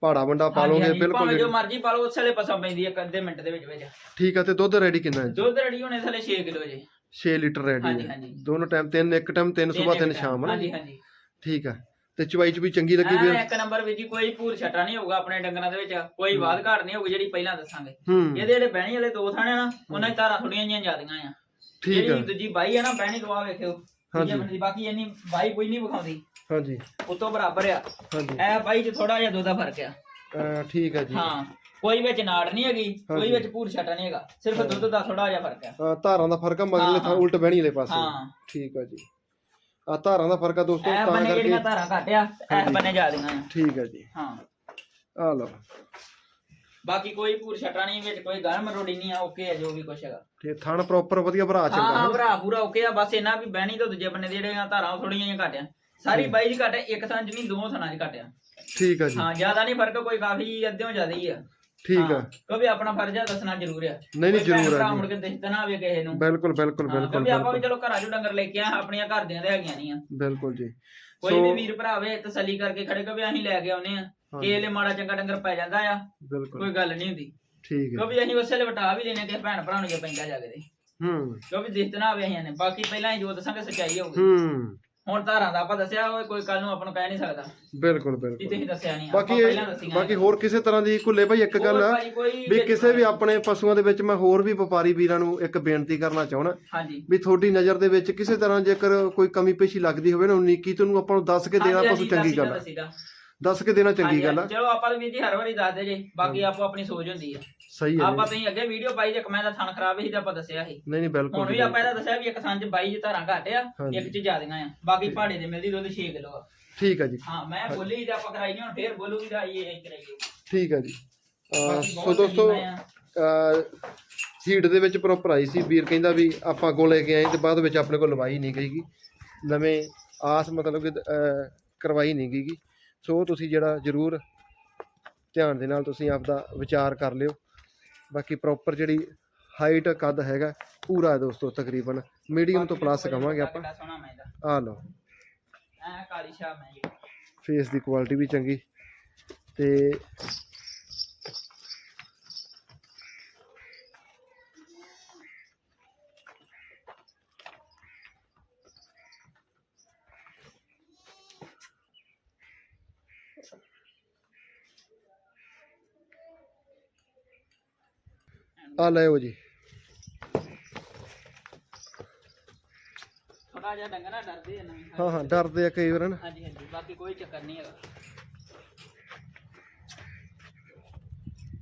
ਪਹਾੜਾ ਵੰਡਾ ਪਾ ਹਾਂਜੀ, ਬਿਲਕੁਲ ਭਾਵੇਂ ਜੋ ਜਿਹੜੀ- ਮਰਜ਼ੀ ਪਾ ਲਓ ਉਸੇ ਵੇਲੇ ਪਸਾ ਪੈਂਦੀ ਆ ਅੱਧੇ ਮਿੰਟ ਦੇ ਵਿੱਚ ਵਿੱਚ। ਠੀਕ ਆ ਤੇ ਦੁੱਧ ਰੈਡੀ ਕਿੰਨਾ ਹੈ ਦੁੱਧ ਰੜੀ ਹੋਣੇ ਥਲੇ 6 ਕਿਲੋ ਜੇ। 6 ਲੀਟਰ ਰੈਡੀ ਹਾਂਜੀ ਹੈ। ਹਾਂਜੀ। ਦੋਨੋਂ ਟਾਈਮ ਤਿੰਨ ਇੱਕ ਟਾਈਮ ਤਿੰਨ ਸਵੇਰ ਤਿੰਨ ਸ਼ਾਮ ਹਾਂਜੀ ਹਾਂਜੀ। ਠੀਕ ਆ। ਤੇ ਚਵਾਈ ਚ ਵੀ ਚੰਗੀ ਲੱਗੀ ਐਂ ਵੀਰ ਇੱਕ ਨੰਬਰ ਵਿੱਚ ਜੀ ਕੋਈ ਭੂਰ ਛਟਾ ਨਹੀਂ ਹੋਊਗਾ ਆਪਣੇ ਡੰਗਰਾਂ ਦੇ ਵਿੱਚ। ਕੋਈ ਵਾਧ ਘਾਟ ਨਹੀਂ ਹੋਊਗੀ ਜਿਹੜੀ ਪਹਿਲਾਂ ਦੱਸਾਂਗੇ। ਹੂੰ। ਇਹਦੇ ਜਿਹੜੇ ਬਹਿਣੀ ਵਾਲੇ ਦੋ ਥਾਣੇ ਨਾ ਉਹਨਾਂ ਦੀ ਧਾਰਾਂ ਥੋੜੀਆਂ ਜਿਹੀਆਂ ਜ਼ਿਆਦੀਆਂ ਆ। ਠੀਕ ਆ। ਜਿਹੜੀ ਦੂਜੀ ਬਾਈ ਆ ਨਾ ਬਹਿਣੀ ਆ ਵੇਖਿਓ। ਹਾਂਜੀ। ਬਾਕੀ ਇੰਨੀ ਬਾਈ ਕੋਈ ਨਹੀਂ ਵਿਖਾਉਂਦੀ। ਹਾਂਜੀ। ਉਤੋਂ ਬਰਾਬਰ ਆ। ਹਾਂਜੀ। ਐ ਬਾਈ ਚ ਥੋੜਾ ਜਿਹਾ ਦੁੱਧ ਦਾ ਫ਼ਰਕ ਆ। ਅਹ ਠੀਕ ਹੈ ਜੀ। ਹਾਂ ਕੋਈ ਵਿੱਚ ਨਾੜ ਨਹੀਂ ਹੈਗੀ ਕੋਈ। ਵਿੱਚ ਪੂਰ ਛਟਾ ਨਹੀਂ ਹੈਗਾ ਸਿਰਫ ਦੁੱਧ ਦਾ ਥੋੜਾ ਜਿਹਾ ਫ਼ਰਕ ਆ। ਅਹ ਧਾਰਾਂ ਦਾ ਫ਼ਰਕ ਆ ਮਗਰਲੇ ਥਾਂ। ਉਲਟ ਬਹਿਣੀ ਵਾਲੇ ਪਾਸੇ। ਹਾਂ। ਠੀਕ ਹੈ ਜੀ। ਆ ਧਾਰਾਂ ਦਾ ਫ਼ਰਕ ਆ ਦੋਸਤੋ ਐ ਤਾਂ ਬੰਨੇ ਕਰਕੇ ਜਿਹੜੀਆਂ ਧਾਰਾਂ ਘਟਿਆ ਐ। ਬੰਨੇ ਜਾ ਦੀਆਂ ਆ। ਠੀਕ ਹੈ ਜੀ। ਹਾਂ। ਆ ਲਓ। ਬਾਕੀ ਕੋਈ ਪੂਰ ਛਟਾ ਨਹੀਂ ਵਿੱਚ ਕੋਈ ਗਰਮ ਰੋੜੀ ਨਹੀਂ ਆ ਓਕੇ ਆ ਜੋ ਵੀ ਕੁਛ ਹੈਗਾ। ਤੇ ਥਣ ਪ੍ਰੋਪਰ ਵਧੀਆ ਭਰਾ ਹਾਂ ਚੰਗਾ ਹਾਂ ਭਰਾ ਪੂਰਾ ਓਕੇ ਆ ਬਸ ਇਹਨਾਂ ਵੀ ਬਹਿਣੀ ਤੋਂ ਦੂਜੇ ਬੰਨੇ ਦੇ ਜਿਹੜੀਆਂ ਧਾਰਾਂ ਥੋੜੀਆਂ ਜਿਹੀਆਂ ਘਟਿਆ ਸਾਰੀ ਬਾਈ ਦੀ ਘਟਿਆ ਇੱਕ ਥਾਂ ਚ ਨਹੀਂ ਦੋ ਥਾਂ ਚ ਘਟਿਆ ਠੀਕ ਹੈ ਜੀ। ਹਾਂ ਜ਼ਿਆਦਾ ਨਹੀਂ ਫ਼ਰਕ ਕੋਈ ਕਾਫੀ ਅੱਧਿਓਂ ਜ਼ਿਆਦਾ ਹੀ ਆ। ਠੀਕ ਆ। ਕਿਉਂਕਿ ਆਪਣਾ ਫਰਜ਼ ਆ ਦੱਸਣਾ ਜ਼ਰੂਰ ਆ। ਨਹੀਂ ਨਹੀਂ ਜ਼ਰੂਰ ਆ ਮੁੜ ਕੇ ਦਿਖਦਾ ਨਾ ਆਵੇ ਕਿਸੇ ਨੂੰ। ਬਿਲਕੁਲ ਬਿਲਕੁਲ ਬਿਲਕੁਲ ਕਿਉਂਕਿ ਆਪਾਂ ਵੀ ਚਲੋ ਘਰਾਂ ਚੋਂ ਡੰਗਰ ਲੈ ਕੇ ਆ ਆਪਣੀਆਂ ਘਰ ਦੀਆਂ ਤੇ ਹੈਗੀਆਂ ਨਹੀਂ ਆ। ਬਿਲਕੁਲ ਜੀ। ਕੋਈ ਵੀ ਵੀਰ ਭਰਾ ਵੇ ਤਸੱਲੀ ਕਰਕੇ ਖੜੇ ਕਵੇ ਅਸੀਂ ਲੈ ਕੇ ਆਉਨੇ ਆ। ਕਿਸੇ ਵੇਲੇ ਮਾੜਾ ਚੰਗਾ ਡੰਗਰ ਪੈ ਜਾਂਦਾ ਆ ਬਿਲਕੁਲ। ਕੋਈ ਗੱਲ ਨਹੀਂ ਹੁੰਦੀ। ਠੀਕ ਹੈ ਕਿਉਂਕਿ ਅਸੀਂ ਉਸੇ ਵੇਲੇ ਵਟਾ ਵੀ ਲੈਨੇ ਕਿ ਭੈਣ ਭਰਾ ਨੂੰ ਜੇ ਪੈਂਦਾ ਜਾ ਕੇ ਦੇ ਹੂੰ। ਕਿਉਂਕਿ ਦਿਖਤ ਨਾ ਆਵੇ ਅਸੀਂ ਨੇ ਬਾਕੀ ਪਹਿਲਾਂ ਹੀ ਜੋ ਦੱਸਾਂਗੇ ਸੱਚਾਈ ਹੋਊਗੀ। ਹੂੰ। ਹੁਣ ਧਾਰਾਂ ਦਾ ਆਪਾਂ ਦੱਸਿਆ ਹੋਵੇ ਕੋਈ ਕੱਲ ਨੂੰ ਆਪਾਂ ਨੂੰ ਕਹਿ ਨਹੀਂ ਸਕਦਾ। ਬਿਲਕੁਲ ਵੀ ਬਿਲਕੁਲ ਤੁਸੀਂ ਦੱਸਿਆ ਨਹੀਂ ਬਾਕੀ ਆਪਾਂ ਪਹਿਲਾਂ ਦੱਸੀਆਂ ਬਾਕੀ ਹੋਰ ਕਿਸੇ ਤਰ੍ਹਾਂ ਦੀ ਕੁੱਲੇ ਭਾਈ ਇੱਕ ਗੱਲ ਆ ਭਾਈ ਕੋਈ ਵੀ ਕਿਸੇ ਵੀ ਆਪਣੇ ਪਸ਼ੂਆਂ ਦੇ ਵਿੱਚ ਮੈਂ ਹੋਰ ਵੀ ਵਪਾਰੀ ਵੀਰਾਂ ਨੂੰ ਇੱਕ ਬੇਨਤੀ ਕਰਨਾ ਚਾਹਣਾ ਹਾਂਜੀ। ਵੀ ਤੁਹਾਡੀ ਨਜ਼ਰ ਦੇ ਵਿੱਚ ਕਿਸੇ ਤਰ੍ਹਾਂ ਜੇਕਰ ਕੋਈ ਕਮੀ ਪੇਸ਼ੀ ਲੱਗਦੀ ਹੋਵੇ ਨਾ 19 ਤੁਹਾਨੂੰ ਆਪਾਂ ਨੂੰ ਦੱਸ ਕੇ ਦੇਣਾ ਹਾਂਜੀ, ਪਸ਼ੂ ਹਾਂਜੀ, ਚੰਗੀ ਗੱਲ ਆ। ਦੱਸੀਦਾ। ਦੱਸ ਕੇ ਦੇਣਾ ਚੰਗੀ ਗੱਲ ਆ। ਹਾਂਜੀ, ਚਲੋ ਆਪਾਂ ਤਾਂ ਵੀਰ ਜੀ ਹਰ ਵਾਰੀ ਦੱਸਦੇ ਜੇ ਬਾਕੀ ਆਪੋ ਆਪਣੀ ਸੋਚ ਹੁੰਦੀ ਆ। ਸਹੀ ਹੈ ਆਪਾਂ। ਤੁਸੀਂ ਅੱਗੇ ਵੀਡੀਓ ਪਾਈ ਜੇ ਕਮੈਂ ਦਾ ਥਣ ਖਰਾਬ ਸੀ ਤੇ ਆਪਾਂ ਦੱਸਿਆ ਸੀ। ਨਹੀਂ ਨਹੀਂ ਬਿਲਕੁਲ ਹੁਣ ਵੀ ਆਪਾਂ ਇਹਦਾ ਦੱਸਿਆ ਵੀ ਇੱਕ ਥਣ ਚ 22 ਚ ਧਾਰਾਂ ਘੱਟ ਆ। ਇੱਕ ਚ ਜ਼ਿਆਦੀਆਂ ਆ। ਬਾਕੀ ਪਹਾੜੇ ਦੇ ਮਿਲਦੀ ਦੁੱਧ 6 ਕਿਲੋ ਆ। ਠੀਕ ਹੈ ਜੀ। ਹਾਂ ਮੈਂ ਬੋਲੀ ਤੇ ਆਪਾਂ ਕਰਾਈ ਨਹੀਂ ਹੁਣ ਫੇਰ ਬੋਲੂਗੀ ਤਾਂ ਇਹ ਕਰਾਈਏ ਠੀਕ ਹੈ ਜੀ। ਸੋ ਦੋਸਤੋ ਆ। ਹੀਟ ਦੇ ਵਿੱਚ ਪ੍ਰੋਪਰ ਆਈ ਸੀ। ਵੀਰ ਕਹਿੰਦਾ ਵੀ ਆਪਾਂ ਅੱਗੋਂ ਲੈ ਕੇ ਆਏ ਤੇ ਬਾਅਦ ਵਿੱਚ ਆਪਣੇ ਕੋਲ ਲਵਾਈ ਨਹੀਂ ਗਈਗੀ ਨਵੇਂ ਆਸ ਮਤਲਬ ਕਿ ਕਰਵਾਈ ਨਹੀਂ ਗਈਗੀ ਸੋ ਤੁਸੀਂ ਜਿਹੜਾ ਜ਼ਰੂਰ ਧਿਆਨ ਦੇ ਨਾਲ ਤੁਸੀਂ ਆਪਦਾ ਵਿਚਾਰ ਕਰ ਲਿਓ। ਬਾਕੀ ਪ੍ਰੋਪਰ ਜਿਹੜੀ ਹਾਈਟ ਕੱਦ ਹੈਗਾ ਪੂਰਾ ਹੈ ਦੋਸਤੋ ਤਕਰੀਬਨ। ਮੀਡੀਅਮ ਤੋਂ ਪਲੱਸ ਕਵਾਂਗੇ ਆਪਾਂ। ਆ ਲਓ। ਐ ਕਾਲੀ ਸ਼ਾਹ ਮੈਂ ਜੀ ਫੇਸ ਦੀ ਕੁਆਲਿਟੀ ਵੀ ਚੰਗੀ। ਤੇ ਆ ਲਿਓ ਜੀ। ਥੋੜਾ ਜਿਹਾ ਡੰਗਰ ਨਾ ਡਰਦੇ ਆ ਨਵੀਂ ਹਾਂ ਹਾਂ ਡਰਦੇ ਆ ਕਈ ਵਾਰ ਨਾ। ਹਾਂਜੀ ਹਾਂਜੀ ਬਾਕੀ ਕੋਈ ਚੱਕਰ ਨਹੀਂ ਹੈਗਾ।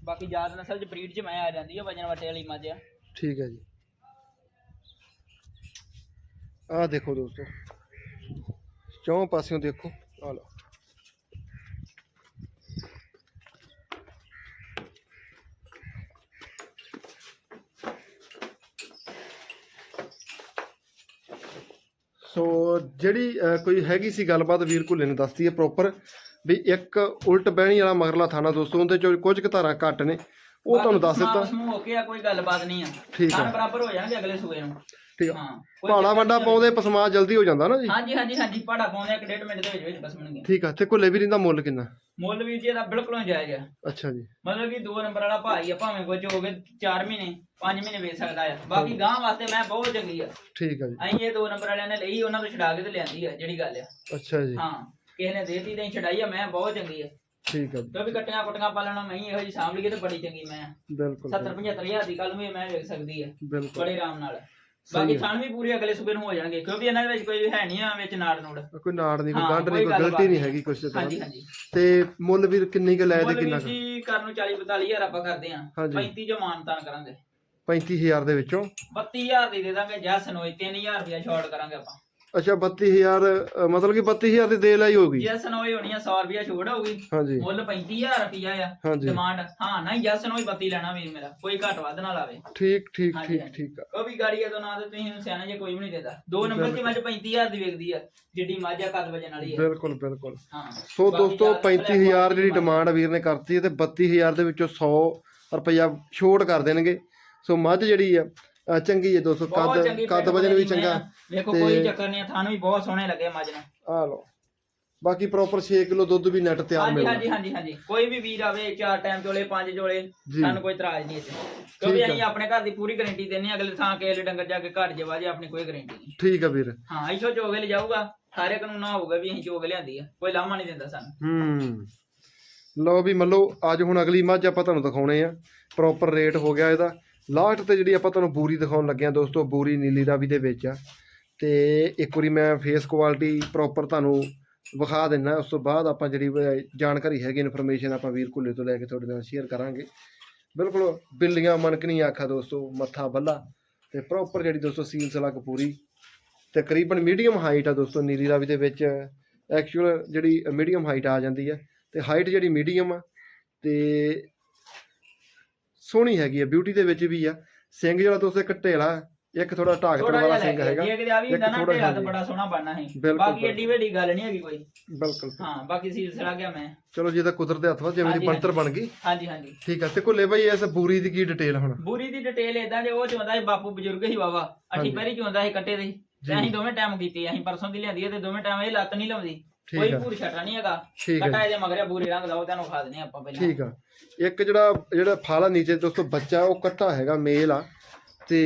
ਬਾਕੀ ਜਾਤ ਨਸਲ ਚ ਬਰੀਡ ਚ ਮੈਂ ਆ ਜਾਂਦੀ ਹੈ ਵਜਨ ਵਟੇ ਵਾਲੀ ਮੱਝ ਆ। ਠੀਕ ਹੈ ਜੀ। ਆਹ ਦੇਖੋ ਦੋਸਤੋ। ਚੌਂ ਪਾਸਿਓਂ ਦੇਖੋ। ਆ ਲਓ ਸੋ ਜਿਹੜੀ ਕੋਈ ਹੈਗੀ ਸੀ ਗੱਲਬਾਤ ਵੀਰ ਕੁੱਲੇ ਨੇ ਦੱਸਤੀ ਹੈ ਪ੍ਰੋਪਰ ਵੀ ਇੱਕ ਉਲਟ ਬਹਿਣੀ ਵਾਲਾ ਮਗਰਲਾ ਥਾਣਾ ਦੋਸਤੋ ਉਹਦੇ ਚੋਂ ਕੁਝ ਕੁ ਧਾਰਾਂ ਘੱਟ ਨੇ। ਉਹ ਤੁਹਾਨੂੰ ਦੱਸ ਦਿੱਤਾ। ਸਮੂਹ ਹੋ ਕੇ ਆ ਕੋਈ ਗੱਲਬਾਤ ਨਹੀਂ ਆ। ਠੀਕ ਆ। ਬਰਾਬਰ ਹੋ ਜਾਣਗੇ ਅਗਲੇ ਸੂਏ ਨੂੰ। ਠੀਕ ਆ। ਚੱਕਰ ਵੰਡਾ ਪਾਉਂਦੇ ਪਸਮਾ ਜਲਦੀ ਹੋ ਜਾਂਦਾ ਨਾ ਜੀ। ਹਾਂਜੀ ਹਾਂਜੀ ਹਾਂਜੀ ਪਾੜਾ ਪਾਉਂਦੇ ਇੱਕ ਡੇਢ ਮਿੰਟ ਦੇ ਵਿੱਚ ਵਿੱਚ ਬਸ ਬਣਨਗੇ ਠੀਕ ਆ ਤੇ ਕੁੱਲੇ ਵੀਰ ਦਾ ਮੁੱਲ ਕਿੰਨਾ? ਮੁੱਲ ਵੀਰ ਜੀ ਇਹਦਾ ਬਿਲਕੁਲ ਜਾਇਜ਼ ਆ। ਅੱਛਾ ਜੀ। ਮਤਲਬ ਕਿ 2 ਨੰਬਰ ਵਾਲਾ ਭਾਈ ਆ ਭਾਵੇਂ ਕੁਝ ਹੋ ਗਏ 4 ਮਹੀਨੇ 5 ਮਹੀਨੇ ਵੇਚ ਸਕਦਾ ਆ। ਬਾਕੀ ਗਾਂ ਵਾਸਤੇ ਮੈਂ ਬਹੁਤ ਚੰਗੀ ਆ। ਠੀਕ ਆ ਜੀ। ਅਸੀਂ ਇਹ 2 ਨੰਬਰ ਵਾਲਿਆਂ ਨੇ ਲਈ ਉਹਨਾਂ ਤੋਂ ਛਡਾ ਕੇ ਤੇ ਲਿਆਂਦੀ ਆ ਜਿਹੜੀ ਗੱਲ ਆ। ਅੱਛਾ ਜੀ। ਹਾਂ ਕਿਸੇ ਨੇ ਦੇਤੀ ਤੇ ਅਸੀਂ ਛਡਾਈ ਆ ਮੈਂ ਬਹੁਤ ਚੰਗੀ ਆ। ਠੀਕ ਆ। ਕਿਉਂਕਿ ਕੱਟੀਆਂ ਕੁੱਟੀਆਂ ਪਾਲਣਾ ਮੈਂ ਇਹੋ ਜੀ ਸਾਂਭ ਲਈਏ ਤੇ ਬੜੀ ਚੰਗੀ ਮੈਂ। ਬਿਲਕੁਲ 70 75 ਹਜ਼ਾਰ ਦੀ ਕੱਲ ਨੂੰ ਮੈਂ ਵੇਚ ਸਕਦੀ ਆ। ਬਿਲਕੁਲ। ਬੜੇ ਆਰਾਮ ਨਾਲ। ਬਾਕੀ। ਥਣ ਵੀ ਪੂਰੇ ਅਗਲੇ ਸੂਬੇ ਨੂੰ ਹੋ ਜਾਣਗੇ ਕਿਉਂਕਿ ਇਹਨਾਂ ਦੇ ਵਿੱਚ ਕੋਈ ਹੈ ਨਹੀਂ ਆ ਵਿੱਚ ਨਾੜ ਨੂੜ। ਕੋਈ ਨਾੜ ਨਹੀਂ ਕੋਈ ਹਾਂ, ਗੰਢ ਨਹੀਂ ਕੋਈ ਕੋਈ ਗਲਤੀ ਨਹੀਂ। ਹੈਗੀ ਕੁਛ ਤਰ੍ਹਾਂ ਹਾਂਜੀ ਹਾਂਜੀ। ਤੇ ਮੁੱਲ ਵੀਰ ਕਿੰਨੀ ਕੁ ਲੈ ਤੇ ਮੁੱਲ ਕਿੰਨਾ ਵੀਰ ਜੀ ਕਰਨ ਨੂੰ 40 42 ਹਜ਼ਾਰ ਆਪਾਂ ਕਰਦੇ ਆ ਹਾਂਜੀ। 35 ਜੋ ਮਾਨਤਾਨ ਕਰਾਂਗੇ। 35000 ਦੇ ਵਿੱਚੋਂ? 32000 ਦੀ ਦੇ ਦਾਂਗੇ ਜੈਸ ਨੋਈ 3000 ਰੁਪਇਆ ਛੋੜ ਕਰਾਂਗੇ ਆਪਾਂ। ਅੱਛਾ 32000 ਅ, ਮਤਲਬ ਕਿ 32000 ਦੀ ਦੇ ਲਈ ਹੋਗੀ ਜੈਸ ਨੋਈ ਹੋਣੀ ਆ 100 ਰੁਪਇਆ ਛੋੜ ਹੋਊਗੀ। ਹਾਂਜੀ। ਮੁੱਲ 35000 ਰੁਪਇਆ ਆ। ਹਾਂਜੀ। ਡਿਮਾਂਡ ਹਾਂ ਨਾ ਜੈਸ ਨੋਈ 32 ਲੈਣਾ ਵੀਰ ਮੇਰਾ। ਕੋਈ ਘੱਟ ਵੱਧ ਨਾ ਲਾਵੇ। ਠੀਕ ਠੀਕ ਹਾਂਜੀ, ਠੀਕ ਹਾਂਜੀ। ਠੀਕ ਆ। ਉਹ ਵੀ ਗਾੜੀ ਤੋਂ ਨਾ ਤੇ ਤੁਸੀਂ ਸਿਆਣੇ ਜੇ ਕੋਈ ਵੀ ਨਹੀਂ ਦੇਦਾ। ਦੋ ਨੰਬਰ ਦੀ ਮੱਝ 35000 ਦੀ ਵੇਚਦੀ ਆ ਜਿੱਡੀ ਮੱਝ ਆ ਕੱਦ ਵਜਣ ਵਾਲੀ ਆ। ਬਿਲਕੁਲ ਬਿਲਕੁਲ। ਹਾਂ। ਸੋ ਬਾਕੀ ਦੋਸਤੋ ਜ਼ਿਆਦਾ 35000 ਜਿਹੜੀ। ਡਿਮਾਂਡ ਵੀਰ ਨੇ ਕਰਤੀ ਹੈ ਤੇ 32000 ਦੇ ਵਿੱਚੋਂ 100 ਰੁਪਇਆ ਛੋਟ ਕਰ ਦੇਣਗੇ। ਸੋ ਮੱਝ ਜਿਹੜੀ ਆ ਅ, ਚੰਗੀ ਹੈ ਦੋਸਤੋ ਬਹੁਤ ਕੱਦ ਚੰਗੀ ਕੱਦ ਪਿੰਡ ਵਜਨ ਵੀ ਚੰਗਾ। ਮੈਂ। ਵੇਖੋ ਕੋਈ ਚੱਕਰ ਨਹੀਂ ਥਾਨੂੰ ਵੀ ਬਹੁਤ ਸੋਹਣੇ ਲੱਗੇ ਮੱਝ ਨੂੰ। ਆ ਲਓ। ਬਾਕੀ ਪ੍ਰੋਪਰ 6 ਕਿਲੋ ਦੁੱਧ ਵੀ ਨੈਟ ਤਿਆਰ ਹਾਂਜੀ ਮਿਲਦਾ ਹਾਂਜੀ ਹਾਂਜੀ ਹਾਂਜੀ। ਕੋਈ ਵੀ ਵੀਰ ਆਵੇ ਚਾਰ ਟਾਈਮ ਚੋਲੇ ਪੰਜ ਚੋਲੇ ਜੀ। ਸਾਨੂੰ ਕੋਈ ਇਤਰਾਜ਼ ਨਹੀਂ ਇੱਥੇ। ਕਿਉਂਕਿ ਠੀਕ। ਅਸੀਂ ਆਪਣੇ ਘਰ ਦੀ ਪੂਰੀ ਗਾਰੰਟੀ ਦਿੰਨੇ ਆ ਅਗਲੇ ਥਾਂ ਕੇ ਡੰਗਰ ਜਾ ਕੇ ਘਰ ਜੇ ਵਾਜੇ ਆਪਣੀ ਕੋਈ ਗਾਰੰਟੀ ਨਹੀਂ। ਠੀਕ ਆ ਵੀਰ। ਹਾਂ ਇੱਥੋਂ ਚੋਗੇ ਲੈ ਜਾਊਗਾ। ਸਾਰੇ ਕਾਨੂੰਨ ਨਾ ਹੋਊਗਾ ਵੀ ਅਸੀਂ ਚੋਗ ਲਿਆਂਦੀ ਆ। ਕੋਈ ਲਾਮਾ ਨਹੀਂ ਦਿੰਦਾ ਸਾਨੂੰ। ਹੂੰ। ਲਓ ਵੀ ਮੰਨ ਲਓ ਅੱਜ ਹੁਣ ਅਗਲੀ ਮੱਝ ਆਪਾਂ ਤੁਹਾਨੂੰ ਦਿਖਾਉਣੇ ਆ। ਪ੍ਰੋਪਰ ਰੇਟ ਹੋ ਗਿਆ ਇਹਦਾ। ਲਾਸਟ ਤੇ ਜਿਹੜੀ ਆਪਾਂ ਤੁਹਾਨੂੰ ਬੂਰੀ ਦਿਖਾਉਣ ਲੱਗੇ ਆ ਦੋਸਤੋ, ਬੂਰੀ ਨੀਲੀ ਰਾਵੀ ਦੇ ਵਿੱਚ ਆ। ਤੇ ਇੱਕ ਵਾਰੀ ਮੈਂ ਫੇਸ ਕੁਆਲਿਟੀ ਪ੍ਰੋਪਰ ਤੁਹਾਨੂੰ ਵਿਖਾ ਦਿੰਨਾ, ਉਸ ਤੋਂ ਬਾਅਦ ਆਪਾਂ ਜਿਹੜੀ ਜਾਣਕਾਰੀ ਹੈਗੀ ਇਨਫੋਰਮੇਸ਼ਨ ਆਪਾਂ ਵੀਰ ਕੁੱਲੇ ਤੋਂ ਲੈ ਕੇ ਤੁਹਾਡੇ ਨਾਲ ਸ਼ੇਅਰ ਕਰਾਂਗੇ। ਬਿਲਕੁਲ ਬਿੱਲੀਆਂ ਮਨਕਣੀ ਆਖਾ ਦੋਸਤੋ, ਮੱਥਾ ਬੱਲਾ। ਤੇ ਪ੍ਰੋਪਰ ਜਿਹੜੀ ਦੋਸਤੋ ਸੀਲ ਸਲੱਗ ਪੂਰੀ। ਤਕਰੀਬਨ ਮੀਡੀਅਮ ਹਾਈਟ ਆ ਦੋਸਤੋ, ਨੀਲੀ ਰਾਵੀ ਦੇ ਵਿੱਚ ਐਕਚੁਅਲ ਜਿਹੜੀ ਮੀਡੀਅਮ ਹਾਈਟ ਆ ਜਾਂਦੀ ਹੈ ਤੇ ਹਾਈਟ ਜਿਹੜੀ ਮੀਡੀਅਮ ਆ, ਤੇ ਸੋਹਣੀ ਹੈਗੀ ਆ ਬਿਊਟੀ ਦੇ ਵਿੱਚ ਵੀ ਆ। ਸਿੰਘ ਜਿਹੜਾ ਦੋਸਤੋ ਇੱਕ ਢੇਲਾ ਇੱਕ ਥੋੜਾ ਢਾਕਤੜ ਥੋੜਾ ਵਾਲਾ ਸਿੰਘ ਹੈਗਾ। ਜੇ ਕਿਤੇ ਆ ਵੀ ਇੱਕ ਹੁੰਦਾ ਨਾ ਥੋੜ੍ਹਾ ਢੇਲਾ ਤਾਂ ਹਾਂਜੀ। ਬੜਾ ਸੋਹਣਾ ਬਣਨਾ ਬਿਲਕੁਲ, ਬਾਕੀ ਏਡੀ ਵੱਡੀ ਗੱਲ ਨਹੀਂ ਹੈਗੀ ਕੋਈ। ਬਿਲਕੁਲ। ਹਾਂ ਬਾਕੀ ਸਿਲਸਿਲਾ ਗਿਆ ਮੈਂ। ਚਲੋ ਜੇ ਤਾਂ ਕੁਦਰਤ ਦੇ ਹੱਥ ਵਾ ਜਿਵੇਂ ਦੀ ਬਣਤਰ ਬਣ ਗਈ। ਹਾਂਜੀ ਹਾਂਜੀ। ਠੀਕ ਆ ਤੇ ਕੁੱਲੇ ਬਾਈ ਇਸ ਬੂਰੀ ਦੀ ਕੀ ਡਿਟੇਲ ਹੁਣ? ਬੂਰੀ ਦੀ ਡਿਟੇਲ ਇਦਾਂ ਜੇ ਉਹ ਚਾਹੁੰਦਾ ਸੀ ਬਾਪੂ ਬਜ਼ੁਰਗ ਸੀ ਅਠੀ ਹਾਂਜੀ। ਪੈਰੀ ਚਾਹੁੰਦਾ ਸੀ ਕੱਟੇ ਦੇ। ਤੇ ਅਸੀਂ ਦੋਵੇਂ ਟਾਈਮ ਕੀਤੀ ਅਸੀਂ ਪਰਸੋਂ ਦੀ ਲਿਆਂਦੀ ਹੈ ਤੇ ਦੋਵੇਂ ਟਾਈਮ ਇਹ ਲੱਤ ਨਹੀਂ ਲਾਉਂਦੀ। ਠੀਕ ਕੋਈ ਆ। ਪੂਰ ਛਟਾ ਨਹੀਂ ਹੈਗਾ। ਠੀਕ ਕੱਟਾ ਇਹਦੇ ਮਗਰੇ ਬੂਰੇ ਰੰਗ ਦਾ ਉਹ ਤੁਹਾਨੂੰ ਖਾ ਦਨੇ ਆਪਾਂ ਪਹਿਲਾਂ। ਠੀਕ ਆ। ਇੱਕ ਜਿਹੜਾ ਜਿਹੜਾ ਫਾਲਾ ਨੀਚੇ ਦੋਸਤੋ ਬੱਚਾ ਉਹ ਕੱਟਾ ਹੈਗਾ ਮੇਲ ਆ। ਤੇ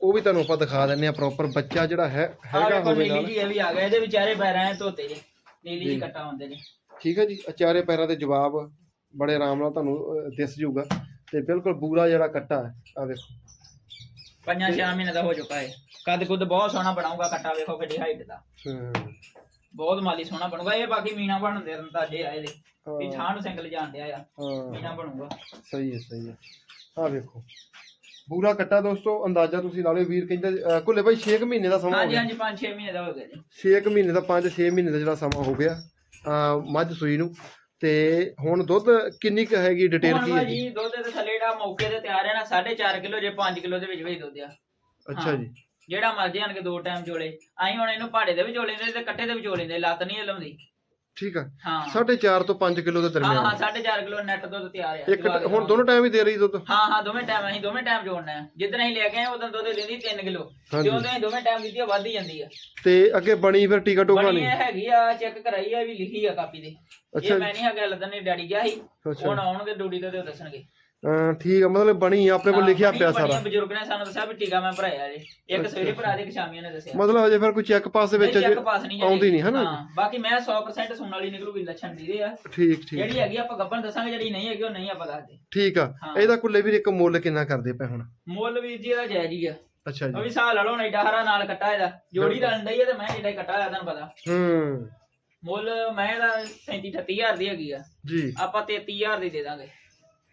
ਉਹ ਵੀ ਤੁਹਾਨੂੰ ਆਪਾਂ ਦਿਖਾ ਦਿੰਨੇ ਆ ਪ੍ਰੋਪਰ ਬੱਚਾ ਜਿਹੜਾ ਹੈ ਹੈਗਾ ਵੇਖੋ ਹੋਵੇ ਨੀਲੀ ਨਾਲ। ਜੀ ਇਹ ਵੀ ਆ ਗਿਆ ਇਹਦੇ ਵਿਚਾਰੇ ਪੈਰਾਂ ਐ ਧੋਤੇ ਜੇ। ਨੀਲੀ ਜੀ। ਕੱਟਾ ਹੁੰਦੇ ਨੇ ਠੀਕ ਹੈ ਜੀ ਅਚਾਰੇ ਪੈਰਾਂ ਦੇ ਜਵਾਬ ਬੜੇ ਆਰਾਮ ਨਾਲ ਤੁਹਾਨੂੰ ਅਹ, ਦਿਸ ਜੂਗਾ ਤੇ ਬਿਲਕੁਲ ਬੂਰਾ ਜਿਹੜਾ ਕੱਟਾ ਹੈ ਆ ਵੇਖੋ ਪੰਜਾਂ ਛੇ ਮਹੀਨੇ ਦਾ ਹੋ ਚੁੱਕਾ ਹੈ ਕੱਦ ਕੁੱਦ ਬਹੁਤ ਸੋਹਣਾ ਬਣਾਊਗਾ ਕੱਟਾ ਵੇਖੋ ਕਿੱਡੀ ਹਾਈਟ ਦਾ। ਹੂੰ। ਬਹੁਤ ਮਾਲੀ ਸੋਹਣਾ ਬਣੂਗਾ ਇਹ ਬਾਕੀ ਮੀਨਾ ਬਣਦੇ ਅੰਦਾਜ਼ੇ ਆ ਇਹਦੇ। ਵੀ ਹਾਂ, ਨੂੰ ਸਿੰਗਲ ਜਾਣ ਡਿਆ ਆ ਹਾਂ। ਮੀਨਾ ਬਣੂਗਾ। ਸਹੀ ਹੈ ਸਹੀ ਹੈ। ਆ ਵੇਖੋ। ਬੂਰਾ ਕੱਟਾ ਦੋਸਤੋ ਅੰਦਾਜ਼ਾ ਤੁਸੀਂ ਲਾ ਲਓ ਵੀਰ ਕਹਿੰਦਾ ਅਹ, ਕੁੱਲੇ ਭਾਈ 6 ਮਹੀਨੇ ਦਾ ਸਮਾਂ ਹੋ ਹਾਂਜੀ ਗਿਆ। ਹਾਂਜੀ 5-6 ਮਹੀਨੇ ਦਾ ਹੋ ਗਿਆ ਜੀ। 6 ਮਹੀਨੇ ਦਾ 5-6 ਮਹੀਨੇ ਦਾ ਜਿਹੜਾ ਸਮਾਂ ਹੋ ਗਿਆ ਆ ਮੱਝ ਸੂਈ ਨੂੰ। ਤੇ ਹੁਣ ਦੁੱਧ ਕਿੰਨੀ ਕੁ ਹੈਗੀ ਡਿਟੇਲ ਹੁਣ ਕੀ ਹੈਗੀ? ਭਾਜੀ ਦੁੱਧ ਦੇ ਥੱਲੇ ਦਾ ਮੌਕੇ ਤੇ ਤਿਆਰ ਹੈ ਨਾ 4.5 ਕਿਲੋ ਜੇ 5 ਕਿਲੋ ਦੇ ਵਿੱਚ ਵਿੱਚ ਦੁੱਧ ਆ। ਅੱਛਾ ਜੀ। ਜਿਹੜਾ ਮਰਜ਼ੀ ਆਣ ਕੇ ਦੋ ਟਾਈਮ ਚੋਲੇ। ਆਈ ਹੁਣ ਇਹਨੂੰ ਪਹਾੜੇ ਦੇ ਵੀ ਚੋਲੇ ਦੇ ਤੇ ਕੱਟੇ ਦੇ ਵੀ ਚੋਲੇ ਦੇ ਲੱਤ ਨਹੀਂ ਲਾਉਂਦੀ ਠੀਕ ਆ। ਹਾਂ। 4.5 ਤੋਂ 5 ਕਿਲੋ ਦੇ ਹਾਂ ਦਰਮਿਆਨ ਹਾਂ 4.5 ਕਿਲੋ ਨੈਟ ਦੁੱਧ ਤਿਆਰ ਆ। ਇੱਕ ਹੁਣ ਦੋਨੋਂ ਟਾਈਮ ਹੀ ਦੇ ਰਹੀ ਦੁੱਧ। ਹਾਂ ਹਾਂ ਦੋਵੇਂ ਟਾਈਮ ਅਸੀਂ ਦੋਵੇਂ ਟਾਈਮ ਜੋੜਨਾ ਹੈ। ਜਿੱਦਣ ਅਸੀਂ ਲੈ ਕੇ ਆਏ ਉਦੋਂ ਦੁੱਧ ਦਿੰਦੀ 3 ਕਿਲੋ। ਹਾਂਜੀ। ਜਦੋਂ ਅਸੀਂ ਦੋਵੇਂ ਟਾਈਮ ਦਿੱਤੀ ਆ ਵੱਧ ਹੀ ਜਾਂਦੀ ਆ। ਤੇ ਅੱਗੇ ਬਣੀ ਫਿਰ ਟੀਕਾ ਟੋਕਾ ਬਣੀ ਨਹੀਂ? ਇਹ ਹੈਗੀ ਆ ਚੈੱਕ ਕਰਾਈ ਆ ਵੀ ਲਿਖੀ ਆ ਕਾਪੀ ਤੇ। ਅੱਛਾ। ਇਹ ਮੈਂ ਨਹੀਂ ਹੈਗਾ ਲੱਦਣ ਨੇ ਡੈਡੀ ਗਿਆ ਸੀ। ਅੱਛਾ। ਹੁਣ ਆਉਣਗੇ ਡਿਊਟੀ ਤੇ ਤੇ ਉਹ ਦੱਸਣਗੇ। ਠੀਕ ਆ ਮਤਲਬ ਬਣੀ ਆ, ਆਪਣੇ ਕੋਲ ਹਾਂ, ਲਿਖਿਆ ਪਿਆ ਸਾਰਾ। ਬਜ਼ੁਰਗ ਨੇ ਸਾਨੂੰ ਦੱਸਿਆ ਵੀ ਟੀਕਾ ਮੈਂ ਭਰਾਇਆ ਜੀ। ਇੱਕ ਸਵੇਰੇ ਭਰਾ ਦੇ ਇੱਕ ਸ਼ਾਮੀ ਨੇ ਦੱਸਿਆ। ਮਤਲਬ ਹਜੇ ਫਿਰ ਕੋਈ ਚੈੱਕ ਪਾਸ ਦੇ ਵਿੱਚ ਨਹੀਂ, ਅਜੇ check pass ਨਹੀਂ ਆਉਂਦੀ ਨਹੀਂ ਹਨਾ? ਹਾਂ ਬਾਕੀ ਮੈਂ 100% ਸੁਣਨ ਵਾਲੀ ਨਿਕਲੂਗੀ ਲੱਛਣ ਦੀ ਆ। ਠੀਕ ਠੀਕ। ਜਿਹੜੀ ਹੈਗੀ ਆਪਾਂ ਗੱਬਨ ਦੱਸਾਂਗੇ ਜਿਹੜੀ ਨਹੀਂ ਹੈਗੀ ਉਹ ਨਹੀਂ ਆਪਾਂ ਦੱਸਦੇ। ਠੀਕ ਆ। ਹਾਂ। ਇਹਦਾ ਕੁੱਲੇ ਵੀਰ ਇੱਕ ਮੁੱਲ ਕਿੰਨਾ ਕਰਦੇ ਪਏ ਹੁਣ? ਮੁੱਲ ਵੀਰ ਜੀ ਦਾ ਜਾਇਜ਼ ਹੀ ਆ। ਅੱਛਾ ਉਹ ਜੀ ਵੀ ਸਾਹ ਲਾ ਲਓ ਨਹੀਂ ਡਾਹਰਾ ਨਾਲ ਕੱਟਾ ਇਹਦਾ। ਜੋੜੀ ਰਲਣ ਡਈ ਆ ਤੇ ਮੈਂ ਜਿਹੜਾ ਕੱਟਾ ਆ ਤੁਹਾਨੂੰ ਪਤਾ। ਹੂੰ। ਮੁੱਲ ਮੈਂ ਇਹਦਾ 37 38000 ਦੀ ਹੈਗੀ ਆ। ਜੀ। ਆਪਾਂ 33000 ਦੀ ਦੇ ਦਾਂਗੇ।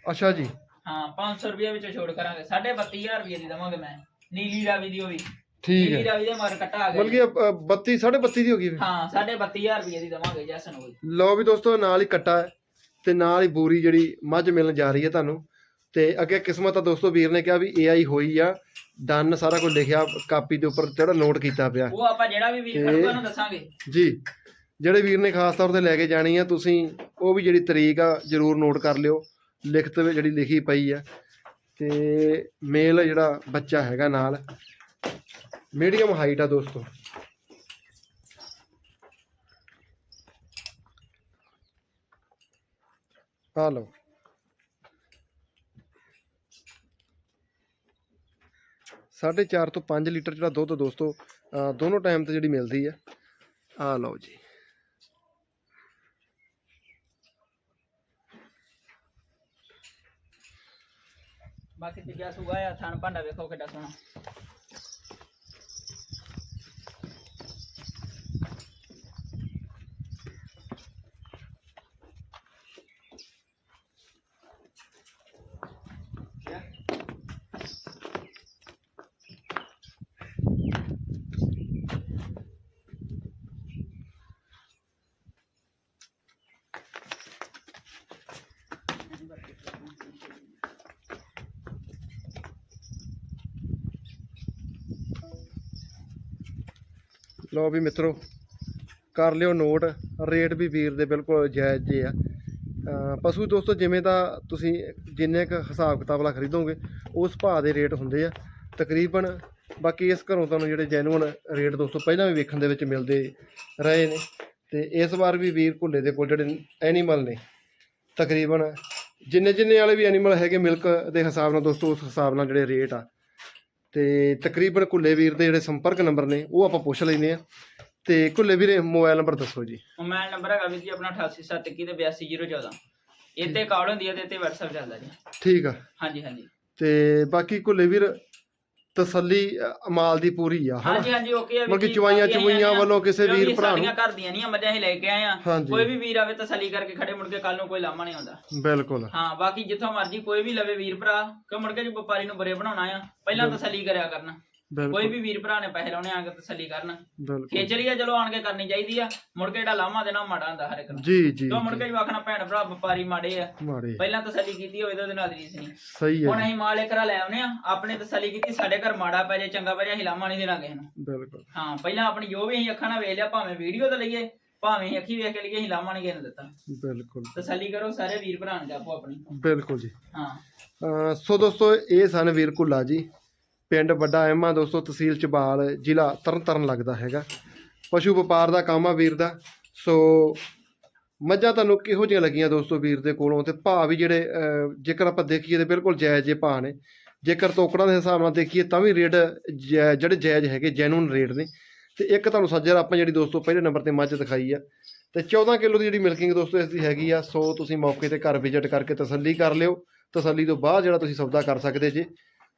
ਅੱਛਾ ਜੀ। ਹਾਂ 500 ਰੁਪਏ ਵਿੱਚੋਂ ਛੋੜ ਕਰਾਂਗੇ। 32500 ਰੁਪਏ ਦੀ ਦਵਾਂਗੇ ਮੈਂ। ਨੀਲੀ ਰਾਵੀ ਦੀ ਉਹ ਵੀ। ਠੀਕ ਨੀਲੀ ਹੈ ਰਾਵੀ ਦੇ ਮਰ ਕੱਟਾ ਆ ਗਿਆ ਬਲਕਿ 32 32.5 ਦੀ ਹੋ ਗਈ ਫਿਰ। ਹਾਂ 32500 ਰੁਪਏ ਦੀ ਦਵਾਂਗੇ ਜੈਸਨ ਹੋਈ ਲਓ ਵੀ ਦੋਸਤੋ ਨਾਲ ਹੀ ਕੱਟਾ ਹੈ ਤੇ ਨਾਲ ਹੀ ਬੂਰੀ ਜਿਹੜੀ ਮੱਝ ਮਿਲਣ ਜਾ ਰਹੀ ਹੈ ਤੁਹਾਨੂੰ। ਤੇ ਅੱਗੇ ਕਿਸਮਤ ਆ ਦੋਸਤੋ ਵੀਰ ਨੇ ਕਿਹਾ ਵੀ AI ਹੋਈ ਆ। ਡਨ ਸਾਰਾ ਕੁਝ ਲਿਖਿਆ ਕਾਪੀ ਦੇ ਉੱਪਰ ਜਿਹੜਾ ਨੋਟ ਕੀਤਾ ਪਿਆ। ਉਹ ਆਪਾਂ ਜਿਹੜਾ ਵੀ ਵੀਰ ਖੜੂਗਾ ਉਹਨੂੰ ਦੱਸਾਂਗੇ। ਜੀ ਜਿਹੜੇ ਵੀਰ ਨੇ ਖਾਸ ਤੌਰ ਤੇ ਲੈ ਕੇ ਜਾਣੀ ਆ ਤੁਸੀਂ ਉਹ ਵੀ ਜਿਹੜੀ ਤਰੀਕ ਆ ਜਰੂਰ ਨੋਟ ਕਰ ਲਿਓ। ਲਿਖਤ ਵਿੱਚ ਜਿਹੜੀ ਲਿਖੀ ਪਈ ਆ ਤੇ ਮੇਲ ਜਿਹੜਾ ਬੱਚਾ ਹੈਗਾ ਨਾਲ ਮੀਡੀਅਮ ਹਾਈਟ ਆ ਦੋਸਤੋ। ਆ ਲਓ। ਸਾਢੇ ਚਾਰ ਤੋਂ 5 ਲੀਟਰ ਜਿਹੜਾ ਦੁੱਧ ਦੋਸਤੋ ਦੋਨੋਂ ਟਾਈਮ ਤੇ ਜਿਹੜੀ ਮਿਲਦੀ ਆ। ਆ ਲਓ ਜੀ। ਬਾਕੀ ਤੀਜਾ ਸੂਗਾ ਆ ਥਣ ਭਾਂਡਾ ਵੇਖੋ ਕਿੱਡਾ ਸੋਹਣਾ। ਲਓ ਵੀ ਮਿੱਤਰੋ, ਕਰ ਲਿਓ ਨੋਟ। ਰੇਟ ਵੀ ਵੀਰ ਦੇ ਬਿਲਕੁਲ ਜਾਇਜ਼ ਜੇ ਆ। ਪਸ਼ੂ ਦੋਸਤੋ, ਜਿਵੇਂ ਦਾ ਤੁਸੀਂ ਜਿੰਨੇ ਕ ਹਿਸਾਬ ਕਿਤਾਬ ਨਾਲ ਖਰੀਦੋਗੇ, ਉਸ ਭਾਅ ਦੇ ਰੇਟ ਹੁੰਦੇ ਆ। ਤਕਰੀਬਨ ਬਾਕੀ ਇਸ ਘਰੋਂ ਤੁਹਾਨੂੰ ਜਿਹੜੇ ਜੈਨੂਅਨ ਰੇਟ ਦੋਸਤੋ, ਪਹਿਲਾਂ ਵੀ ਵੇਖਣ ਦੇ ਵਿੱਚ ਮਿਲਦੇ ਰਹੇ ਨੇ। ਤੇ ਇਸ ਵਾਰ ਵੀ ਵੀਰ ਭੁੱਲੇ ਦੇ ਕੋਲ ਜਿਹੜੇ ਐਨੀਮਲ ਨੇ, ਤਕਰੀਬਨ ਜਿੰਨੇ ਜਿੰਨੇ ਵਾਲੇ ਵੀ ਐਨੀਮਲ ਹੈਗੇ ਮਿਲਕ ਦੇ ਹਿਸਾਬ ਨਾਲ ਦੋਸਤੋ, ਉਸ ਹਿਸਾਬ ਨਾਲ ਜਿਹੜੇ ਰੇਟ ਆ ਤੇ ਤਕਰੀਬਨ ਕੁੱਲੇ ਵੀਰ ਦੇ ਜਿਹੜੇ ਸੰਪਰਕ ਨੰਬਰ ਨੇ ਉਹ ਆਪਾਂ ਪੁੱਛ ਲੈਂਦੇ ਆ ਤੇ ਕੁੱਲੇ ਵੀਰੇ ਮੋਬਾਈਲ ਨੰਬਰ ਦੱਸੋ ਜੀ। ਮੋਬਾਈਲ ਨੰਬਰ ਹੈਗਾ ਵੀਰ ਜੀ ਆਪਣਾ 8871 ਤੇ 82014 ਇਹ ਤੇ ਕਾਲ ਹੁੰਦੀ ਹੈ ਤੇ ਇਹ ਤੇ WhatsApp ਚੱਲਦਾ ਜੀ। ਠੀਕ ਆ। ਹਾਂਜੀ ਹਾਂਜੀ। ਤੇ ਬਾਕੀ ਕੁੱਲੇ ਵੀਰ ਤਸੱਲੀ ਅ, ਮਾਲ ਦੀ ਪੂਰੀ ਆ ਹਨਾ? ਹਾਂਜੀ ਹਾਂਜੀ ਓਕੇ ਆ ਮਤਲਬ ਕਿ ਚੁਵਾਈਆਂ ਚੁਵਾਈਆਂ ਵੱਲੋਂ ਕਿਸੇ ਵੀਰ ਭਰਾ ਨੂੰ ਸਾਡੀਆਂ ਘਰ ਦੀਆਂ ਨਹੀਂ ਮੱਝਾਂ ਹੀ ਲੈ ਕੇ ਆਏ ਆ। ਹਾਂਜੀ। ਕੋਈ ਵੀ ਵੀਰ ਆਵੇ ਤਸੱਲੀ ਕਰਕੇ ਖੜੇ ਮੁੜ ਕੇ ਕੱਲ ਨੂੰ ਕੋਈ ਲਾਮਾ ਨਹੀਂ ਆਉਂਦਾ। ਬਿਲਕੁਲ। ਹਾਂ ਬਾਕੀ ਜਿੱਥੋਂ ਮਰਜ਼ੀ ਕੋਈ ਵੀ ਲਵੇ ਵੀਰ ਭਰਾ ਕਿ ਮੁੜ ਕੇ ਜੇ ਵਪਾਰੀ ਨੂੰ ਬਰੇ ਬਣਾਉਣਾ ਆ ਪਹਿਲਾਂ ਤਸੱਲੀ ਕਰਿਆ ਕਰਨਾ। ਕੋਈ ਵੀ ਵੀਰ ਭਰਾ ਨੇ ਪੈਸੇ ਲਾਉਣੇ ਆ ਕੇ ਤਸੱਲੀ ਕਰਨ। ਖੇਚਲੀ ਆ ਚਲੋ ਆਣ ਕੇ ਕਰਨੀ ਚਾਹੀਦੀ ਆ। ਮੁੜ ਕੇ ਜਿਹੜਾ ਲਾਮਾ ਦੇਣਾ ਮਾੜਾ ਹੁੰਦਾ ਹਰ ਇੱਕ ਨੂੰ। ਜੀ ਜੀ ਕਿਉਂ ਮੁੜ ਕੇ ਜੋ ਆਖਣਾ ਭੈਣ ਭਰਾ ਵਪਾਰੀ ਮਾੜੇ ਆ। ਪਹਿਲਾਂ ਤਸੱਲੀ ਕੀਤੀ ਹੋਵੇ ਤਾਂ ਉਹਦੇ ਨਾਲ ਰੀਸ ਨਹੀਂ। ਸਹੀ ਹੈ ਹੁਣ ਅਸੀਂ ਮਾਲ ਇੱਕ ਲੈ ਆਉਨੇ ਆ। ਆਪਣੇ ਤਸੱਲੀ ਕੀਤੀ ਸਾਡੇ ਘਰ ਮਾੜਾ ਪੈ ਜੇ ਚੰਗਾ ਪੈ ਜੇ ਅਸੀਂ ਲਾਮਾ ਨਹੀਂ ਦੇਣਾ ਕਿਸੇ ਨੂੰ। ਬਿਲਕੁਲ। ਹਾਂ ਪਹਿਲਾਂ ਆਪਣੀ ਜੋ ਵੀ ਅਸੀਂ ਅੱਖਾਂ ਨਾਲ ਵੇਖ ਲਿਆ ਭਾਵੇਂ ਵੀਡੀਓ ਤੇ ਲਈਏ ਭਾਵੇਂ ਅੱਖੀ ਵੇਖ ਕੇ ਲਈਏ ਅਸੀਂ ਲਾਮਾ ਨਹੀਂ ਕਿਸੇ ਨੂੰ ਦਿੱਤਾ। ਬਿਲਕੁਲ। ਤਸੱਲੀ ਕਰੋ ਸਾਰੇ ਵੀਰ ਭਰਾ ਨੇ ਆਪੋ ਆਪਣੀ। ਬਿਲਕੁਲ ਜੀ। ਹਾਂ। ਸੋ ਦੋਸਤੋ ਇਹ ਸਨ ਵੀਰ ਕੁੱਲਾ ਜੀ। ਪਿੰਡ ਵੱਡਾ ਐਮਾ ਦੋਸਤੋ, ਤਹਿਸੀਲ ਚਬਾਲ, ਜ਼ਿਲ੍ਹਾ ਤਰਨਤਾਰਨ ਲੱਗਦਾ ਹੈਗਾ। ਪਸ਼ੂ ਵਪਾਰ ਦਾ ਕੰਮ ਆ ਵੀਰ ਦਾ। ਸੋ ਮੱਝਾਂ ਤੁਹਾਨੂੰ ਕਿਹੋ ਜਿਹੀਆਂ ਲੱਗੀਆਂ ਦੋਸਤੋ ਵੀਰ ਦੇ ਕੋਲੋਂ? ਤੇ ਭਾਅ ਵੀ ਜਿਹੜੇ ਜੇਕਰ ਆਪਾਂ ਦੇਖੀਏ ਤੇ ਬਿਲਕੁਲ ਜਾਇਜ਼ ਜੇ ਭਾਅ ਨੇ। ਜੇਕਰ ਤੋਕੜਾਂ ਦੇ ਹਿਸਾਬ ਨਾਲ ਦੇਖੀਏ ਤਾਂ ਵੀ ਰੇਟ ਜੈ- ਜਿਹੜੇ ਜਾਇਜ਼ ਹੈਗੇ ਜੈਨੂਨ ਰੇਟ ਨੇ। ਤੇ ਇੱਕ ਤੁਹਾਨੂੰ ਸੱਜਰ ਆਪਾਂ ਜਿਹੜੀ ਦੋਸਤੋ ਪਹਿਲੇ ਨੰਬਰ ਤੇ ਮੱਝ ਦਿਖਾਈ ਆ। ਤੇ 14 ਕਿਲੋ ਦੀ ਜਿਹੜੀ ਮਿਲਕਿੰਗ ਦੋਸਤੋ ਇਸ ਦੀ ਹੈਗੀ ਆ। ਸੋ ਤੁਸੀਂ ਮੌਕੇ ਤੇ ਘਰ ਵਿਜ਼ਿਟ ਕਰਕੇ ਤਸੱਲੀ ਕਰ ਲਿਓ। ਤਸੱਲੀ ਤੋਂ ਬਾਅਦ ਜਿਹੜਾ ਤੁਸੀਂ ਸੌਦਾ ਕਰ ਸਕਦੇ ਜੇ।